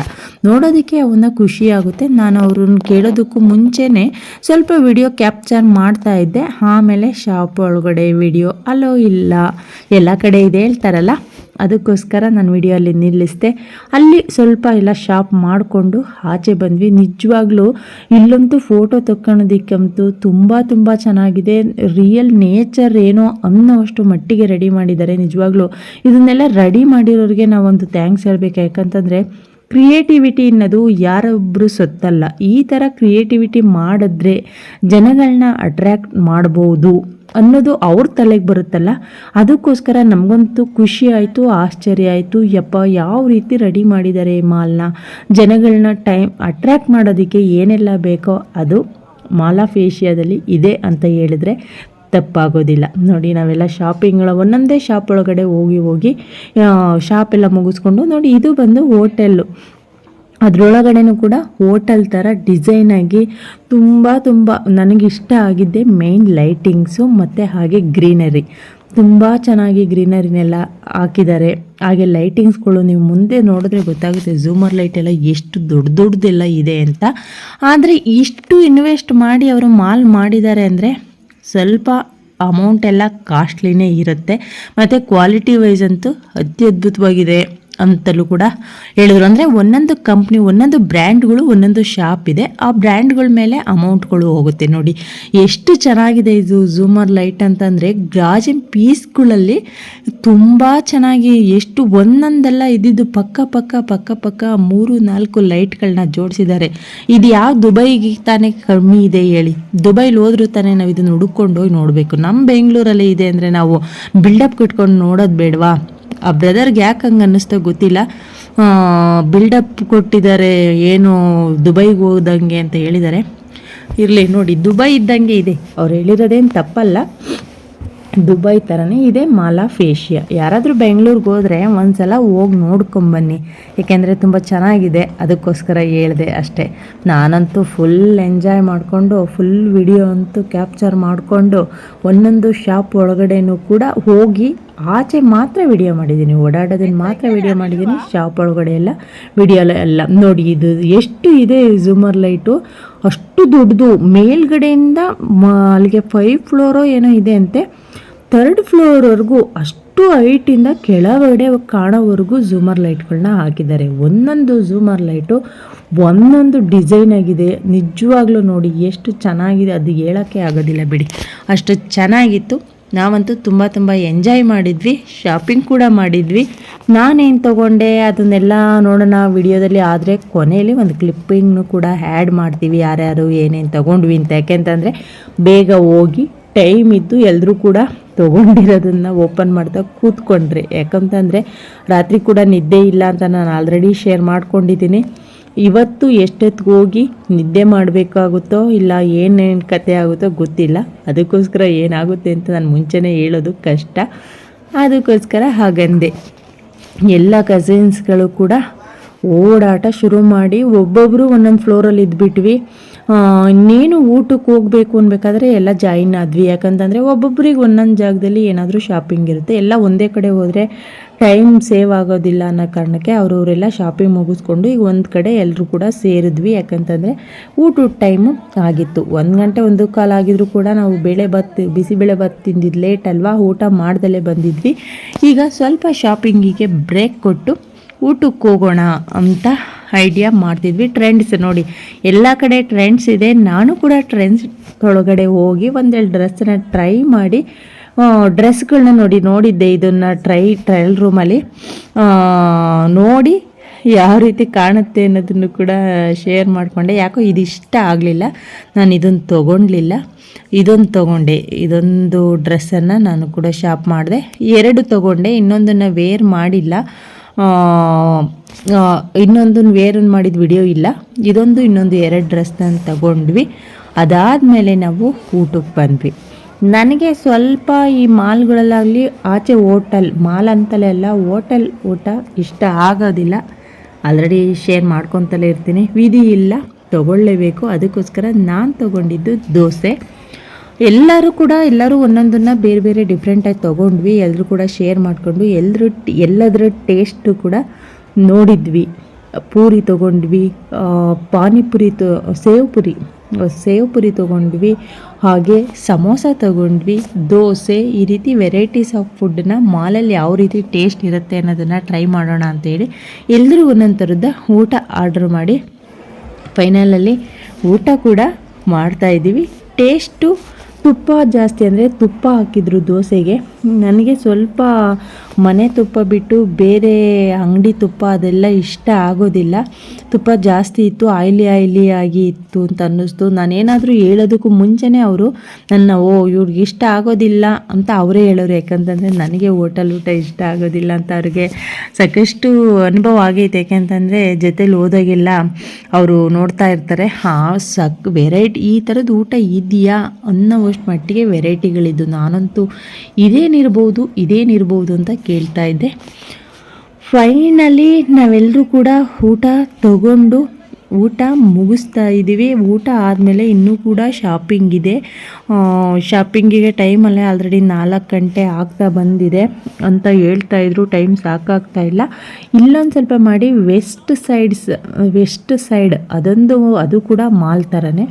ನೋಡೋದಕ್ಕೆ ಅವನ್ನ ಖುಷಿಯಾಗುತ್ತೆ ನಾನು ಅವ್ರನ್ನ ಕೇಳೋದಕ್ಕೂ ಮುಂಚೆನೇ ಸ್ವಲ್ಪ ವಿಡಿಯೋ ಕ್ಯಾಪ್ಚರ್ ಮಾಡ್ತಾ ಇದ್ದೆ. ಆಮೇಲೆ ಶಾಪ್ ಒಳಗಡೆ ವಿಡಿಯೋ ಅಲೋ ಇಲ್ಲ, ಎಲ್ಲ ಕಡೆ ಇದೆ ಹೇಳ್ತಾರಲ್ಲ, ಅದಕ್ಕೋಸ್ಕರ ನಾನು ವಿಡಿಯೋ ಅಲ್ಲಿ ನಿಲ್ಲಿಸಿದೆ. ಅಲ್ಲಿ ಸ್ವಲ್ಪ ಎಲ್ಲ ಶಾಪ್ ಮಾಡಿಕೊಂಡು ಆಚೆ ಬಂದ್ವಿ. ನಿಜವಾಗ್ಲೂ ಇಲ್ಲಂತೂ ಫೋಟೋ ತಕ್ಕೊಳೋದಕ್ಕಂತೂ ತುಂಬ ತುಂಬ ಚೆನ್ನಾಗಿದೆ. ರಿಯಲ್ ನೇಚರ್ ಏನೋ ಅನ್ನೋವಷ್ಟು ಮಟ್ಟಿಗೆ ರೆಡಿ ಮಾಡಿದ್ದಾರೆ. ನಿಜವಾಗ್ಲೂ ಇದನ್ನೆಲ್ಲ ರೆಡಿ ಮಾಡಿರೋರಿಗೆ ನಾವೊಂದು ಥ್ಯಾಂಕ್ಸ್ ಹೇಳ್ಬೇಕು. ಯಾಕಂತಂದರೆ ಕ್ರಿಯೇಟಿವಿಟಿ ಅನ್ನೋದು ಯಾರೊಬ್ಬರು ಸೊತ್ತಲ್ಲ. ಈ ಥರ ಕ್ರಿಯೇಟಿವಿಟಿ ಮಾಡಿದ್ರೆ ಜನಗಳನ್ನ ಅಟ್ರ್ಯಾಕ್ಟ್ ಮಾಡ್ಬೋದು ಅನ್ನೋದು ಅವ್ರ ತಲೆಗೆ ಬರುತ್ತಲ್ಲ. ಅದಕ್ಕೋಸ್ಕರ ನಮಗಂತೂ ಖುಷಿ ಆಯಿತು, ಆಶ್ಚರ್ಯ ಆಯಿತು. ಯಪ್ಪ, ಯಾವ ರೀತಿ ರೆಡಿ ಮಾಡಿದ್ದಾರೆ ಮಾಲ್ನ? ಜನಗಳನ್ನ ಟೈಮ್ ಅಟ್ರ್ಯಾಕ್ಟ್ ಮಾಡೋದಕ್ಕೆ ಏನೆಲ್ಲ ಬೇಕೋ ಅದು ಮಾಲಾ ಫೇಶಿಯಾದಲ್ಲಿ ಇದೆ ಅಂತ ಹೇಳಿದ್ರೆ ತಪ್ಪಾಗೋದಿಲ್ಲ. ನೋಡಿ, ನಾವೆಲ್ಲ ಶಾಪಿಂಗ್ಗಳ ಒಂದೊಂದೇ ಶಾಪ್ ಒಳಗಡೆ ಹೋಗಿ ಹೋಗಿ ಶಾಪ್ ಎಲ್ಲ ಮುಗಿಸ್ಕೊಂಡು ನೋಡಿ, ಇದು ಬಂದು ಹೋಟೆಲ್ಲು ಅದರೊಳಗಡೆನೂ ಕೂಡ ಹೋಟೆಲ್ ಥರ ಡಿಸೈನ್ ಆಗಿ ತುಂಬ ತುಂಬ ನನಗಿಷ್ಟ ಆಗಿದ್ದೆ ಮೇನ್ ಲೈಟಿಂಗ್ಸು ಮತ್ತು ಹಾಗೆ ಗ್ರೀನರಿ ತುಂಬ ಚೆನ್ನಾಗಿ ಗ್ರೀನರಿನೆಲ್ಲ ಹಾಕಿದ್ದಾರೆ. ಹಾಗೆ ಲೈಟಿಂಗ್ಸ್ಗಳು ನೀವು ಮುಂದೆ ನೋಡಿದ್ರೆ ಗೊತ್ತಾಗುತ್ತೆ ಝೂಮರ್ ಲೈಟ್ ಎಲ್ಲ ಎಷ್ಟು ದೊಡ್ಡ ದೊಡ್ಡದೆಲ್ಲ ಇದೆ ಅಂತ. ಆದರೆ ಇಷ್ಟು ಇನ್ವೆಸ್ಟ್ ಮಾಡಿ ಅವರು ಮಾಲ್ ಮಾಡಿದ್ದಾರೆ ಅಂದರೆ ಸ್ವಲ್ಪ ಅಮೌಂಟ್ ಎಲ್ಲ ಕಾಸ್ಟ್ಲಿನೇ ಇರುತ್ತೆ. ಮತ್ತು ಕ್ವಾಲಿಟಿ ವೈಸ್ ಅಂತೂ ಅತ್ಯದ್ಭುತವಾಗಿದೆ. ಅಂತಲೂ ಕೂಡ ಹೇಳಿದ್ರು. ಅಂದರೆ ಒಂದೊಂದು ಕಂಪ್ನಿ ಒಂದೊಂದು ಬ್ರ್ಯಾಂಡ್ಗಳು ಒಂದೊಂದು ಶಾಪ್ ಇದೆ. ಆ ಬ್ರ್ಯಾಂಡ್ಗಳ ಮೇಲೆ ಅಮೌಂಟ್ಗಳು ಹೋಗುತ್ತೆ ನೋಡಿ. ಎಷ್ಟು ಚೆನ್ನಾಗಿದೆ ಇದು ಝೂಮರ್ ಲೈಟ್ ಅಂತಂದರೆ ಗಾಜಿನ ಪೀಸ್ಗಳಲ್ಲಿ ತುಂಬ ಚೆನ್ನಾಗಿ ಎಷ್ಟು ಒಂದೊಂದೆಲ್ಲ ಇದ್ದಿದ್ದು ಪಕ್ಕ ಪಕ್ಕ ಪಕ್ಕ ಪಕ್ಕ ಮೂರು, ನಾಲ್ಕು ಲೈಟ್ಗಳನ್ನ ಜೋಡಿಸಿದ್ದಾರೆ. ಇದು ಯಾವ ದುಬೈಗೆ ತಾನೇ ಕಮ್ಮಿ ಇದೆ ಹೇಳಿ. ದುಬೈಲಿ ಹೋದ್ರೂ ತಾನೇ ನಾವು ಇದನ್ನು ಹುಡುಕೊಂಡು ಹೋಗಿ ನೋಡಬೇಕು. ನಮ್ಮ ಬೆಂಗಳೂರಲ್ಲಿ ಇದೆ ಅಂದರೆ ನಾವು ಬಿಲ್ಡಪ್ ಇಟ್ಕೊಂಡು ನೋಡೋದು ಬೇಡವಾ? ಆ ಬ್ರದರ್ಗೆ ಯಾಕೆ ಹಂಗೆ ಅನ್ನಿಸ್ತೋ ಗೊತ್ತಿಲ್ಲ. ಬಿಲ್ಡಪ್ ಕೊಟ್ಟಿದ್ದಾರೆ, ಏನು ದುಬೈಗೆ ಹೋದಂಗೆ ಅಂತ ಹೇಳಿದ್ದಾರೆ. ಇರಲಿ ನೋಡಿ, ದುಬೈ ಇದ್ದಂಗೆ ಇದೆ. ಅವ್ರು ಹೇಳಿರೋದೇನು ತಪ್ಪಲ್ಲ. ದುಬೈ ಥರನೇ ಇದೆ ಮಾಲಾ ಫೇಶಿಯಾ ಯಾರಾದರೂ ಬೆಂಗಳೂರಿಗೆ ಹೋದರೆ ಒಂದ್ಸಲ ಹೋಗಿ ನೋಡ್ಕೊಂಬನ್ನಿ ಏಕೆಂದರೆ ತುಂಬ ಚೆನ್ನಾಗಿದೆ. ಅದಕ್ಕೋಸ್ಕರ ಹೇಳಿದೆ ಅಷ್ಟೇ. ನಾನಂತೂ ಫುಲ್ ಎಂಜಾಯ್ ಮಾಡಿಕೊಂಡು ಫುಲ್ ವಿಡಿಯೋ ಅಂತೂ ಕ್ಯಾಪ್ಚರ್ ಮಾಡಿಕೊಂಡು ಒಂದೊಂದು ಶಾಪ್ ಒಳಗಡೆನೂ ಕೂಡ ಹೋಗಿ ಆಚೆ ಮಾತ್ರ ವಿಡಿಯೋ ಮಾಡಿದ್ದೀನಿ. ಓಡಾಡೋದನ್ನು ಮಾತ್ರ ವಿಡಿಯೋ ಮಾಡಿದ್ದೀನಿ ಶಾಪ್ ಒಳಗಡೆ ಎಲ್ಲ ವಿಡಿಯೋ ಎಲ್ಲ ನೋಡಿ ಇದು ಎಷ್ಟು ಇದೆ ಝೂಮರ್ ಲೈಟು ಅಷ್ಟು ದೊಡ್ಡದು. ಮೇಲ್ಗಡೆಯಿಂದ ಅಲ್ಲಿಗೆ ಫೈವ್ ಫ್ಲೋರೋ ಏನೋ ಇದೆ ಅಂತೆ. ಥರ್ಡ್ ಫ್ಲೋರ್ವರೆಗೂ ಅಷ್ಟು ಹೈಟಿಂದ ಕೆಳಗಡೆ ಕಾಣೋವರೆಗೂ ಝೂಮರ್ ಲೈಟ್ಗಳನ್ನ ಹಾಕಿದ್ದಾರೆ. ಒಂದೊಂದು ಝೂಮರ್ ಲೈಟು ಒಂದೊಂದು ಡಿಸೈನ್ ಆಗಿದೆ. ನಿಜವಾಗ್ಲೂ ನೋಡಿ ಎಷ್ಟು ಚೆನ್ನಾಗಿದೆ. ಅದು ಹೇಳೋಕ್ಕೆ ಆಗೋದಿಲ್ಲ ಬಿಡಿ. ಅಷ್ಟು ಚೆನ್ನಾಗಿತ್ತು. ನಾವಂತೂ ತುಂಬ ತುಂಬ ಎಂಜಾಯ್ ಮಾಡಿದ್ವಿ. ಶಾಪಿಂಗ್ ಕೂಡ ಮಾಡಿದ್ವಿ. ನಾನೇನು ತೊಗೊಂಡೆ ಅದನ್ನೆಲ್ಲ ನೋಡೋಣ ವಿಡಿಯೋದಲ್ಲಿ ಆದರೆ ಕೊನೆಯಲ್ಲಿ ಒಂದು ಕ್ಲಿಪ್ಪಿಂಗ್ನು ಕೂಡ ಆ್ಯಡ್ ಮಾಡ್ತೀವಿ. ಯಾರ್ಯಾರು ಏನೇನು ತೊಗೊಂಡ್ವಿ ಅಂತ. ಯಾಕೆಂತಂದರೆ ಬೇಗ ಹೋಗಿ ಟೈಮ್ ಇದ್ದು ಎಲ್ಲರೂ ಕೂಡ ತೊಗೊಂಡಿರೋದನ್ನು ಓಪನ್ ಮಾಡ್ತಾ ಕೂತ್ಕೊಂಡ್ರಿ. ಯಾಕಂತಂದರೆ ರಾತ್ರಿ ಕೂಡ ನಿದ್ದೆ ಇಲ್ಲ ಅಂತ ನಾನು ಆಲ್ರೆಡಿ ಶೇರ್ ಮಾಡ್ಕೊಂಡಿದ್ದೀನಿ. ಇವತ್ತು ಎಷ್ಟೊತ್ತಿಗೆ ಹೋಗಿ ನಿದ್ದೆ ಮಾಡಬೇಕಾಗುತ್ತೋ ಇಲ್ಲ ಏನೇನು ಕತೆ ಆಗುತ್ತೋ ಗೊತ್ತಿಲ್ಲ. ಅದಕ್ಕೋಸ್ಕರ ಏನಾಗುತ್ತೆ ಅಂತ ನಾನು ಮುಂಚೆನೇ ಹೇಳೋದು ಕಷ್ಟ. ಅದಕ್ಕೋಸ್ಕರ ಹಾಗಂದೆ. ಎಲ್ಲ ಕಸಿನ್ಸ್ಗಳು ಕೂಡ ಓಡಾಟ ಶುರು ಮಾಡಿ ಒಬ್ಬೊಬ್ಬರು ಒಂದೊಂದು ಫ್ಲೋರಲ್ಲಿ ಇದ್ಬಿಟ್ವಿ. ಇನ್ನೇನು ಊಟಕ್ಕೆ ಹೋಗಬೇಕು ಅನ್ಬೇಕಾದ್ರೆ ಎಲ್ಲ ಜಾಯಿನ್ ಆದ್ವಿ. ಯಾಕಂತಂದರೆ ಒಬ್ಬೊಬ್ಬರಿಗೆ ಒಂದೊಂದು ಜಾಗದಲ್ಲಿ ಏನಾದರೂ ಶಾಪಿಂಗ್ ಇರುತ್ತೆ. ಎಲ್ಲ ಒಂದೇ ಕಡೆ ಹೋದರೆ ಟೈಮ್ ಸೇವ್ ಆಗೋದಿಲ್ಲ ಅನ್ನೋ ಕಾರಣಕ್ಕೆ ಅವರವರೆಲ್ಲ ಶಾಪಿಂಗ್ ಮುಗಿಸ್ಕೊಂಡು ಈಗ ಒಂದು ಕಡೆ ಎಲ್ಲರೂ ಕೂಡ ಸೇರಿದ್ವಿ. ಯಾಕಂತಂದರೆ ಊಟದ ಟೈಮು ಆಗಿತ್ತು. ಒಂದು ಗಂಟೆ, ಒಂದು ಕಾಲ ಆಗಿದ್ರು ಕೂಡ ನಾವು ಬೇಳೆ ಭಾತ್ ಬಿಸಿಬೇಳೆ ಭಾತ್ ತಿಂದಿದ್ದು ಲೇಟ್ ಅಲ್ವಾ? ಊಟ ಮಾಡ್ದಲೇ ಬಂದಿದ್ವಿ. ಈಗ ಸ್ವಲ್ಪ ಶಾಪಿಂಗಿಗೆ ಬ್ರೇಕ್ ಕೊಟ್ಟು ಊಟಕ್ಕೆ ಹೋಗೋಣ ಅಂತ ಐಡಿಯಾ ಮಾಡ್ತಿದ್ವಿ. ಟ್ರೆಂಡ್ಸ್ ನೋಡಿ, ಎಲ್ಲ ಕಡೆ ಟ್ರೆಂಡ್ಸ್ ಇದೆ. ನಾನು ಕೂಡ ಟ್ರೆಂಡ್ಸ್ ಒಳಗಡೆ ಹೋಗಿ ಒಂದೆರಡು ಡ್ರೆಸ್ಸನ್ನ ಟ್ರೈ ಮಾಡಿ ಡ್ರೆಸ್ಗಳನ್ನ ನೋಡಿ, ನೋಡಿದ್ದೆ ಇದನ್ನು ಟ್ರೈ ಟ್ರಯಲ್ ರೂಮಲ್ಲಿ ನೋಡಿ ಯಾವ ರೀತಿ ಕಾಣುತ್ತೆ ಅನ್ನೋದನ್ನು ಕೂಡ ಶೇರ್ ಮಾಡಿಕೊಂಡೆ. ಯಾಕೋ ಇದು ಇಷ್ಟ ಆಗಲಿಲ್ಲ. ನಾನು ಇದನ್ನು ತೊಗೊಂಡ್ಲಿಲ್ಲ. ಇದೊಂದು ತೊಗೊಂಡೆ. ಇದೊಂದು ಡ್ರೆಸ್ಸನ್ನು ನಾನು ಕೂಡ ಶಾಪ್ ಮಾಡಿದೆ. ಎರಡು ತೊಗೊಂಡೆ. ಇನ್ನೊಂದನ್ನು ವೇರ್ ಮಾಡಿಲ್ಲ. ಇನ್ನೊಂದನ್ನು ವೇರನ್ನು ಮಾಡಿದ ವಿಡಿಯೋ ಇಲ್ಲ. ಇದೊಂದು, ಇನ್ನೊಂದು ಎರಡು ಡ್ರೆಸ್ನ ತಗೊಂಡ್ವಿ. ಅದಾದಮೇಲೆ ನಾವು ಊಟಕ್ಕೆ ಬಂದ್ವಿ. ನನಗೆ ಸ್ವಲ್ಪ ಈ ಮಾಲ್ಗಳಲ್ಲಾಗಲಿ ಆಚೆ ಓಟಲ್ ಮಾಲ್ ಅಂತಲೇ ಅಲ್ಲ ಓಟೆಲ್ ಊಟ ಇಷ್ಟ ಆಗೋದಿಲ್ಲ. ಆಲ್ರೆಡಿ ಶೇರ್ ಮಾಡ್ಕೊತಲೇ ಇರ್ತೀನಿ. ವಿಧಿ ಇಲ್ಲ, ತಗೊಳ್ಳೇಬೇಕು. ಅದಕ್ಕೋಸ್ಕರ ನಾನು ತಗೊಂಡಿದ್ದು ದೋಸೆ. ಎಲ್ಲರೂ ಕೂಡ ಎಲ್ಲರೂ ಒಂದೊಂದನ್ನು ಬೇರೆ ಬೇರೆ ಡಿಫ್ರೆಂಟಾಗಿ ತೊಗೊಂಡ್ವಿ ಎಲ್ಲರೂ ಕೂಡ ಶೇರ್ ಮಾಡಿಕೊಂಡು ಎಲ್ಲರೂ ಎಲ್ಲದರ ಟೇಸ್ಟು ಕೂಡ ನೋಡಿದ್ವಿ. ಪೂರಿ ತೊಗೊಂಡ್ವಿ ಪಾನಿಪುರಿ ತೊ, ಸೇವ್ ಪುರಿ ಸೇವ್ ಪುರಿ ತೊಗೊಂಡ್ವಿ, ಹಾಗೆ ಸಮೋಸ ತೊಗೊಂಡ್ವಿ, ದೋಸೆ, ಈ ರೀತಿ ವೆರೈಟೀಸ್ ಆಫ್ ಫುಡ್ಡನ್ನ ಮಾಲಲ್ಲಿ ಯಾವ ರೀತಿ ಟೇಸ್ಟ್ ಇರುತ್ತೆ ಅನ್ನೋದನ್ನು ಟ್ರೈ ಮಾಡೋಣ ಅಂತೇಳಿ ಎಲ್ಲರೂ ಒಂದೊಂದು ಥರದ ಊಟ ಆರ್ಡ್ರ್ ಮಾಡಿ ಫೈನಲಲ್ಲಿ ಊಟ ಕೂಡ ಮಾಡ್ತಾ ಇದ್ದೀವಿ. ಟೇಸ್ಟು ತುಪ್ಪ ಜಾಸ್ತಿ ಅಂದರೆ ತುಪ್ಪ ಹಾಕಿದ್ರು ದೋಸೆಗೆ. ನನಗೆ ಸ್ವಲ್ಪ ಮನೆ ತುಪ್ಪ ಬಿಟ್ಟು ಬೇರೆ ಅಂಗಡಿ ತುಪ್ಪ ಅದೆಲ್ಲ ಇಷ್ಟ ಆಗೋದಿಲ್ಲ. ತುಪ್ಪ ಜಾಸ್ತಿ ಇತ್ತು, ಆಯ್ಲಿ ಆಯ್ಲಿ ಆಗಿ ಇತ್ತು ಅಂತ ಅನ್ನಿಸ್ತು. ನಾನೇನಾದರೂ ಹೇಳೋದಕ್ಕೂ ಮುಂಚೆನೇ ಅವರು ನನ್ನ, ಓ, ಇವ್ರಿಗೆ ಇಷ್ಟ ಆಗೋದಿಲ್ಲ ಅಂತ ಅವರೇ ಹೇಳೋರು. ಯಾಕಂತಂದರೆ ನನಗೆ ಹೋಟೆಲ್ ಊಟ ಇಷ್ಟ ಆಗೋದಿಲ್ಲ ಅಂತ ಅವ್ರಿಗೆ ಸಾಕಷ್ಟು ಅನುಭವ ಆಗೈತೆ. ಯಾಕೆಂತಂದರೆ ಜೊತೇಲಿ ಹೋದಾಗೆಲ್ಲ ಅವರು ನೋಡ್ತಾ ಇರ್ತಾರೆ, ಹಾಂ ಸಕ್ ವೆರೈಟಿ ಈ ಥರದ್ದು ಊಟ ಇದೆಯಾ? ಅನ್ನೋವಷ್ಟು ಮಟ್ಟಿಗೆ ವೆರೈಟಿಗಳಿದ್ದು ನಾನಂತೂ ಇದೇನಿರ್ಬೋದು ಇದೇನಿರ್ಬೋದು ಅಂತ ಕೇಳ್ತಾ ಇದ್ದೆ. ಫೈನಲಿ ನಾವೆಲ್ಲರೂ ಕೂಡ ಊಟ ತಗೊಂಡು ಊಟ ಮುಗಿಸ್ತಾ ಇದ್ದೀವಿ. ಊಟ ಆದಮೇಲೆ ಇನ್ನೂ ಕೂಡ ಶಾಪಿಂಗ್ ಇದೆ. ಶಾಪಿಂಗಿಗೆ ಟೈಮಲ್ಲೇ ಆಲ್ರೆಡಿ ನಾಲ್ಕು ಗಂಟೆ ಆಗ್ತಾ ಬಂದಿದೆ ಅಂತ ಹೇಳ್ತಾ ಇದ್ರು. ಟೈಮ್ ಸಾಕಾಗ್ತಾ ಇಲ್ಲ. ಇಲ್ಲೊಂದು ಸ್ವಲ್ಪ ಮಾಡಿ ವೆಸ್ಟ್ ಸೈಡ್ಸ್ ವೆಸ್ಟ್ ಸೈಡ್ ಅದೊಂದು, ಅದು ಕೂಡ ಮಾಲ್ ಥರನೇ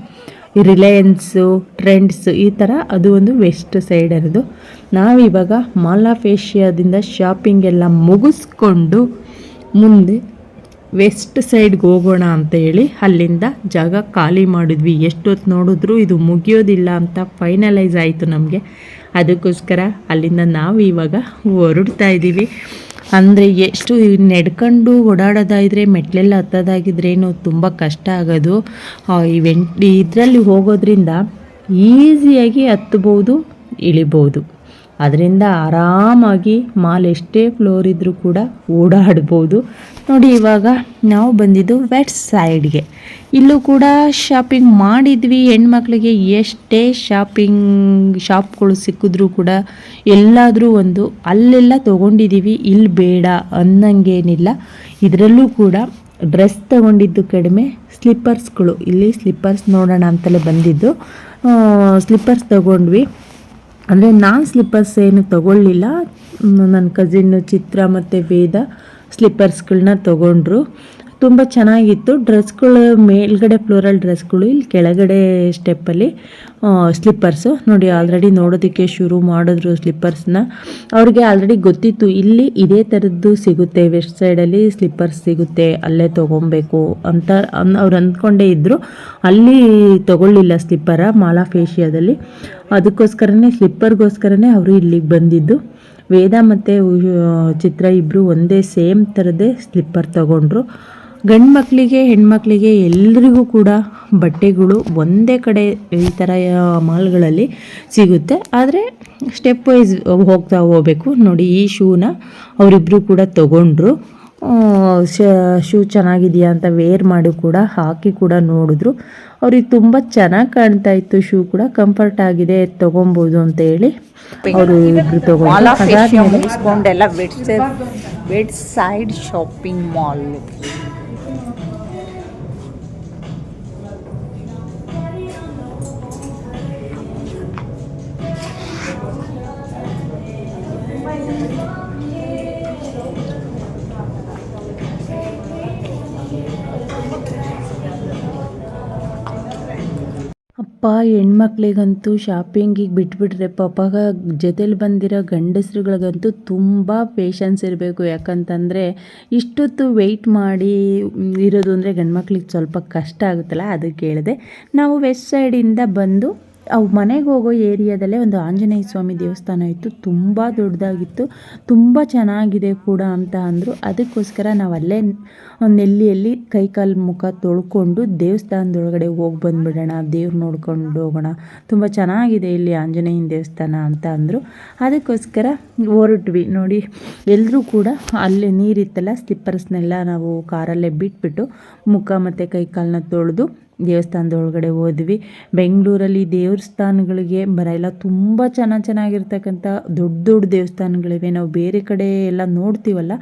ರಿಲಯನ್ಸು, ಟ್ರೆಂಡ್ಸು ಈ ಥರ ಅದು ಒಂದು ವೆಸ್ಟ್ ಸೈಡ್ ಅನ್ನೋದು ನಾವಿವಾಗ ಮಾಲ್ ಆಫ್ ಏಷ್ಯಾದಿಂದ ಶಾಪಿಂಗ್ ಎಲ್ಲ ಮುಗಿಸ್ಕೊಂಡು ಮುಂದೆ ವೆಸ್ಟ್ ಸೈಡ್ಗೆ ಹೋಗೋಣ ಅಂತ ಹೇಳಿ ಅಲ್ಲಿಂದ ಜಾಗ ಖಾಲಿ ಮಾಡಿದ್ವಿ. ಎಷ್ಟೊತ್ತು ನೋಡಿದ್ರೂ ಇದು ಮುಗಿಯೋದಿಲ್ಲ ಅಂತ ಫೈನಲೈಸ್ ಆಯಿತು ನಮಗೆ. ಅದಕ್ಕೋಸ್ಕರ ಅಲ್ಲಿಂದ ನಾವು ಇವಾಗ ಹೊರಡ್ತಾ ಇದ್ದೀವಿ. ಅಂದರೆ ಎಷ್ಟು ನಡ್ಕೊಂಡು ಓಡಾಡೋದಾದರೆ ಮೆಟ್ಲೆಲ್ಲ ಹತ್ತೋದಾಗಿದ್ರೇನು ತುಂಬ ಕಷ್ಟ ಆಗೋದು. ಈ ವೆಂಟ್ ಇದರಲ್ಲಿ ಹೋಗೋದ್ರಿಂದ ಈಸಿಯಾಗಿ ಹತ್ಬೋದು, ಇಳಿಬೋದು. ಅದರಿಂದ ಆರಾಮಾಗಿ ಮಾಲ್ ಫ್ಲೋರ್ ಇದ್ದರೂ ಕೂಡ ಓಡಾಡ್ಬೋದು. ನೋಡಿ, ಇವಾಗ ನಾವು ಬಂದಿದ್ದು ವೆಟ್ ಸೈಡ್ಗೆ ಇಲ್ಲೂ ಕೂಡ ಶಾಪಿಂಗ್ ಮಾಡಿದ್ವಿ. ಹೆಣ್ಮಕ್ಳಿಗೆ ಎಷ್ಟೇ ಶಾಪಿಂಗ್ ಶಾಪ್ಗಳು ಸಿಕ್ಕಿದ್ರೂ ಕೂಡ ಎಲ್ಲಾದರೂ ಒಂದು ಅಲ್ಲೆಲ್ಲ ತೊಗೊಂಡಿದ್ದೀವಿ. ಇಲ್ಲಿ ಬೇಡ ಅನ್ನಂಗೇನಿಲ್ಲ. ಇದರಲ್ಲೂ ಕೂಡ ಡ್ರೆಸ್ ತಗೊಂಡಿದ್ದು ಕಡಿಮೆ. ಸ್ಲಿಪ್ಪರ್ಸ್ಗಳು ಇಲ್ಲಿ ಸ್ಲಿಪ್ಪರ್ಸ್ ನೋಡೋಣ ಅಂತಲೇ ಬಂದಿದ್ದು. ಸ್ಲಿಪ್ಪರ್ಸ್ ತಗೊಂಡ್ವಿ. ಅಂದರೆ ನಾನು ಸ್ಲಿಪ್ಪರ್ಸ್ ಏನು ತಗೊಳ್ಳಿಲ್ಲ. ನನ್ನ ಕಸಿನ್ನು ಚಿತ್ರ ಮತ್ತು ವೇದ ಸ್ಲಿಪ್ಪರ್ಸ್ಗಳನ್ನ ತೊಗೊಂಡ್ರು. ತುಂಬ ಚೆನ್ನಾಗಿತ್ತು. ಡ್ರೆಸ್ಗಳು ಮೇಲ್ಗಡೆ ಫ್ಲೋರಲ್ ಡ್ರೆಸ್ಗಳು, ಇಲ್ಲಿ ಕೆಳಗಡೆ ಸ್ಟೆಪ್ಪಲ್ಲಿ ಸ್ಲಿಪ್ಪರ್ಸು. ನೋಡಿ, ಆಲ್ರೆಡಿ ನೋಡೋದಕ್ಕೆ ಶುರು ಮಾಡಿದ್ರು ಸ್ಲಿಪ್ಪರ್ಸ್ನ. ಅವ್ರಿಗೆ ಆಲ್ರೆಡಿ ಗೊತ್ತಿತ್ತು, ಇಲ್ಲಿ ಇದೇ ಥರದ್ದು ಸಿಗುತ್ತೆ, ವೆಸ್ಟ್ ಸೈಡಲ್ಲಿ ಸ್ಲಿಪ್ಪರ್ಸ್ ಸಿಗುತ್ತೆ, ಅಲ್ಲೇ ತೊಗೊಬೇಕು ಅಂತ ಅನ್, ಅವ್ರು ಅಂದ್ಕೊಂಡೇ ಇದ್ದರು ಅಲ್ಲಿ ತೊಗೊಳ್ಳಿಲ್ಲ ಸ್ಲಿಪ್ಪರ ಮಾಲಾ ಫೇಶಿಯಾದಲ್ಲಿ ಅದಕ್ಕೋಸ್ಕರನೇ, ಸ್ಲಿಪ್ಪರ್ಗೋಸ್ಕರನೇ ಅವರು ಇಲ್ಲಿಗೆ ಬಂದಿದ್ದು. ವೇದ ಮತ್ತು ಚಿತ್ರ ಇಬ್ಬರು ಒಂದೇ ಸೇಮ್ ಥರದೇ ಸ್ಲಿಪ್ಪರ್ ತಗೊಂಡ್ರು. ಗಂಡು ಮಕ್ಕಳಿಗೆ ಹೆಣ್ಮಕ್ಳಿಗೆ ಎಲ್ರಿಗೂ ಕೂಡ ಬಟ್ಟೆಗಳು ಒಂದೇ ಕಡೆ ಈ ಥರ ಮಾಲ್ಗಳಲ್ಲಿ ಸಿಗುತ್ತೆ. ಆದರೆ ಸ್ಟೆಪ್ ವೈಸ್ ಹೋಗ್ತಾ ಹೋಗಬೇಕು. ನೋಡಿ, ಈ ಶೂನ ಅವರಿಬ್ಬರು ಕೂಡ ತಗೊಂಡ್ರು. ಶೂ ಚೆನ್ನಾಗಿದೆಯಾ ಅಂತ ವೇರ್ ಮಾಡಿ ಕೂಡ ಹಾಕಿ ಕೂಡ ನೋಡಿದ್ರು. ಅವ್ರಿಗೆ ತುಂಬ ಚೆನ್ನಾಗಿ ಕಾಣ್ತಾ ಇತ್ತು. ಶೂ ಕೂಡ ಕಂಫರ್ಟ್ ಆಗಿದೆ. ತೊಗೊಬೋದು ಅಂತ ಹೇಳಿ ಅವರು ತಗೊಂಡು ಸೈಡ್ ಶಾಪಿಂಗ್ ಮಾಲ್ ಅಪ್ಪ ಹೆಣ್ಮಕ್ಳಿಗಂತೂ ಶಾಪಿಂಗಿಗೆ ಬಿಟ್ಬಿಟ್ರೆ ಪಾಪ ಜೊತೇಲಿ ಬಂದಿರೋ ಗಂಡಸ್ರುಗಳಿಗಂತೂ ತುಂಬ ಪೇಷನ್ಸ್ ಇರಬೇಕು. ಯಾಕಂತಂದರೆ ಇಷ್ಟೊತ್ತು ವೆಯ್ಟ್ ಮಾಡಿ ಇರೋದು ಅಂದರೆ ಗಂಡ್ಮಕ್ಳಿಗೆ ಸ್ವಲ್ಪ ಕಷ್ಟ ಆಗುತ್ತಲ್ಲ, ಅದಕ್ಕೆ ಹೇಳಿದೆ. ನಾವು ವೆಸ್ಟ್ ಸೈಡಿಂದ ಬಂದು ಅವು ಮನೆಗೆ ಹೋಗೋ ಏರಿಯಾದಲ್ಲೇ ಒಂದು ಆಂಜನೇಯ ಸ್ವಾಮಿ ದೇವಸ್ಥಾನ ಇತ್ತು. ತುಂಬ ದೊಡ್ಡದಾಗಿತ್ತು. ತುಂಬ ಚೆನ್ನಾಗಿದೆ ಕೂಡ ಅಂತ ಅಂದರು. ಅದಕ್ಕೋಸ್ಕರ ನಾವು ಅಲ್ಲೇ ನೆಲ್ಲಿಯಲ್ಲಿ ಕೈಕಾಲು ಮುಖ ತೊಳ್ಕೊಂಡು ದೇವಸ್ಥಾನದೊಳಗಡೆ ಹೋಗಿ ಬಂದುಬಿಡೋಣ, ದೇವ್ರು ನೋಡ್ಕೊಂಡು ಹೋಗೋಣ. ತುಂಬ ಚೆನ್ನಾಗಿದೆ ಇಲ್ಲಿ ಆಂಜನೇಯನ ದೇವಸ್ಥಾನ ಅಂತ ಅಂದರು. ಅದಕ್ಕೋಸ್ಕರ ಹೊರಟ್ವಿ. ನೋಡಿ ಎಲ್ಲರೂ ಕೂಡ ಅಲ್ಲೇ ನೀರಿತ್ತಲ್ಲ ಸ್ಲಿಪ್ಪರ್ಸ್ನೆಲ್ಲ ನಾವು ಕಾರಲ್ಲೇ ಬಿಟ್ಬಿಟ್ಟು ಮುಖ ಮತ್ತು ಕೈಕಾಲನ್ನ ತೊಳೆದು ದೇವಸ್ಥಾನದ ಒಳಗಡೆ ಹೋದ್ವಿ. ಬೆಂಗಳೂರಲ್ಲಿ ದೇವಸ್ಥಾನಗಳಿಗೆ ಬರಲ್ಲ ತುಂಬ ಚೆನ್ನಾಗಿ ಚೆನ್ನಾಗಿರ್ತಕ್ಕಂಥ ದೊಡ್ಡ ದೊಡ್ಡ ದೇವಸ್ಥಾನಗಳಿವೆ. ನಾವು ಬೇರೆ ಕಡೆ ಎಲ್ಲ ನೋಡ್ತೀವಲ್ಲ,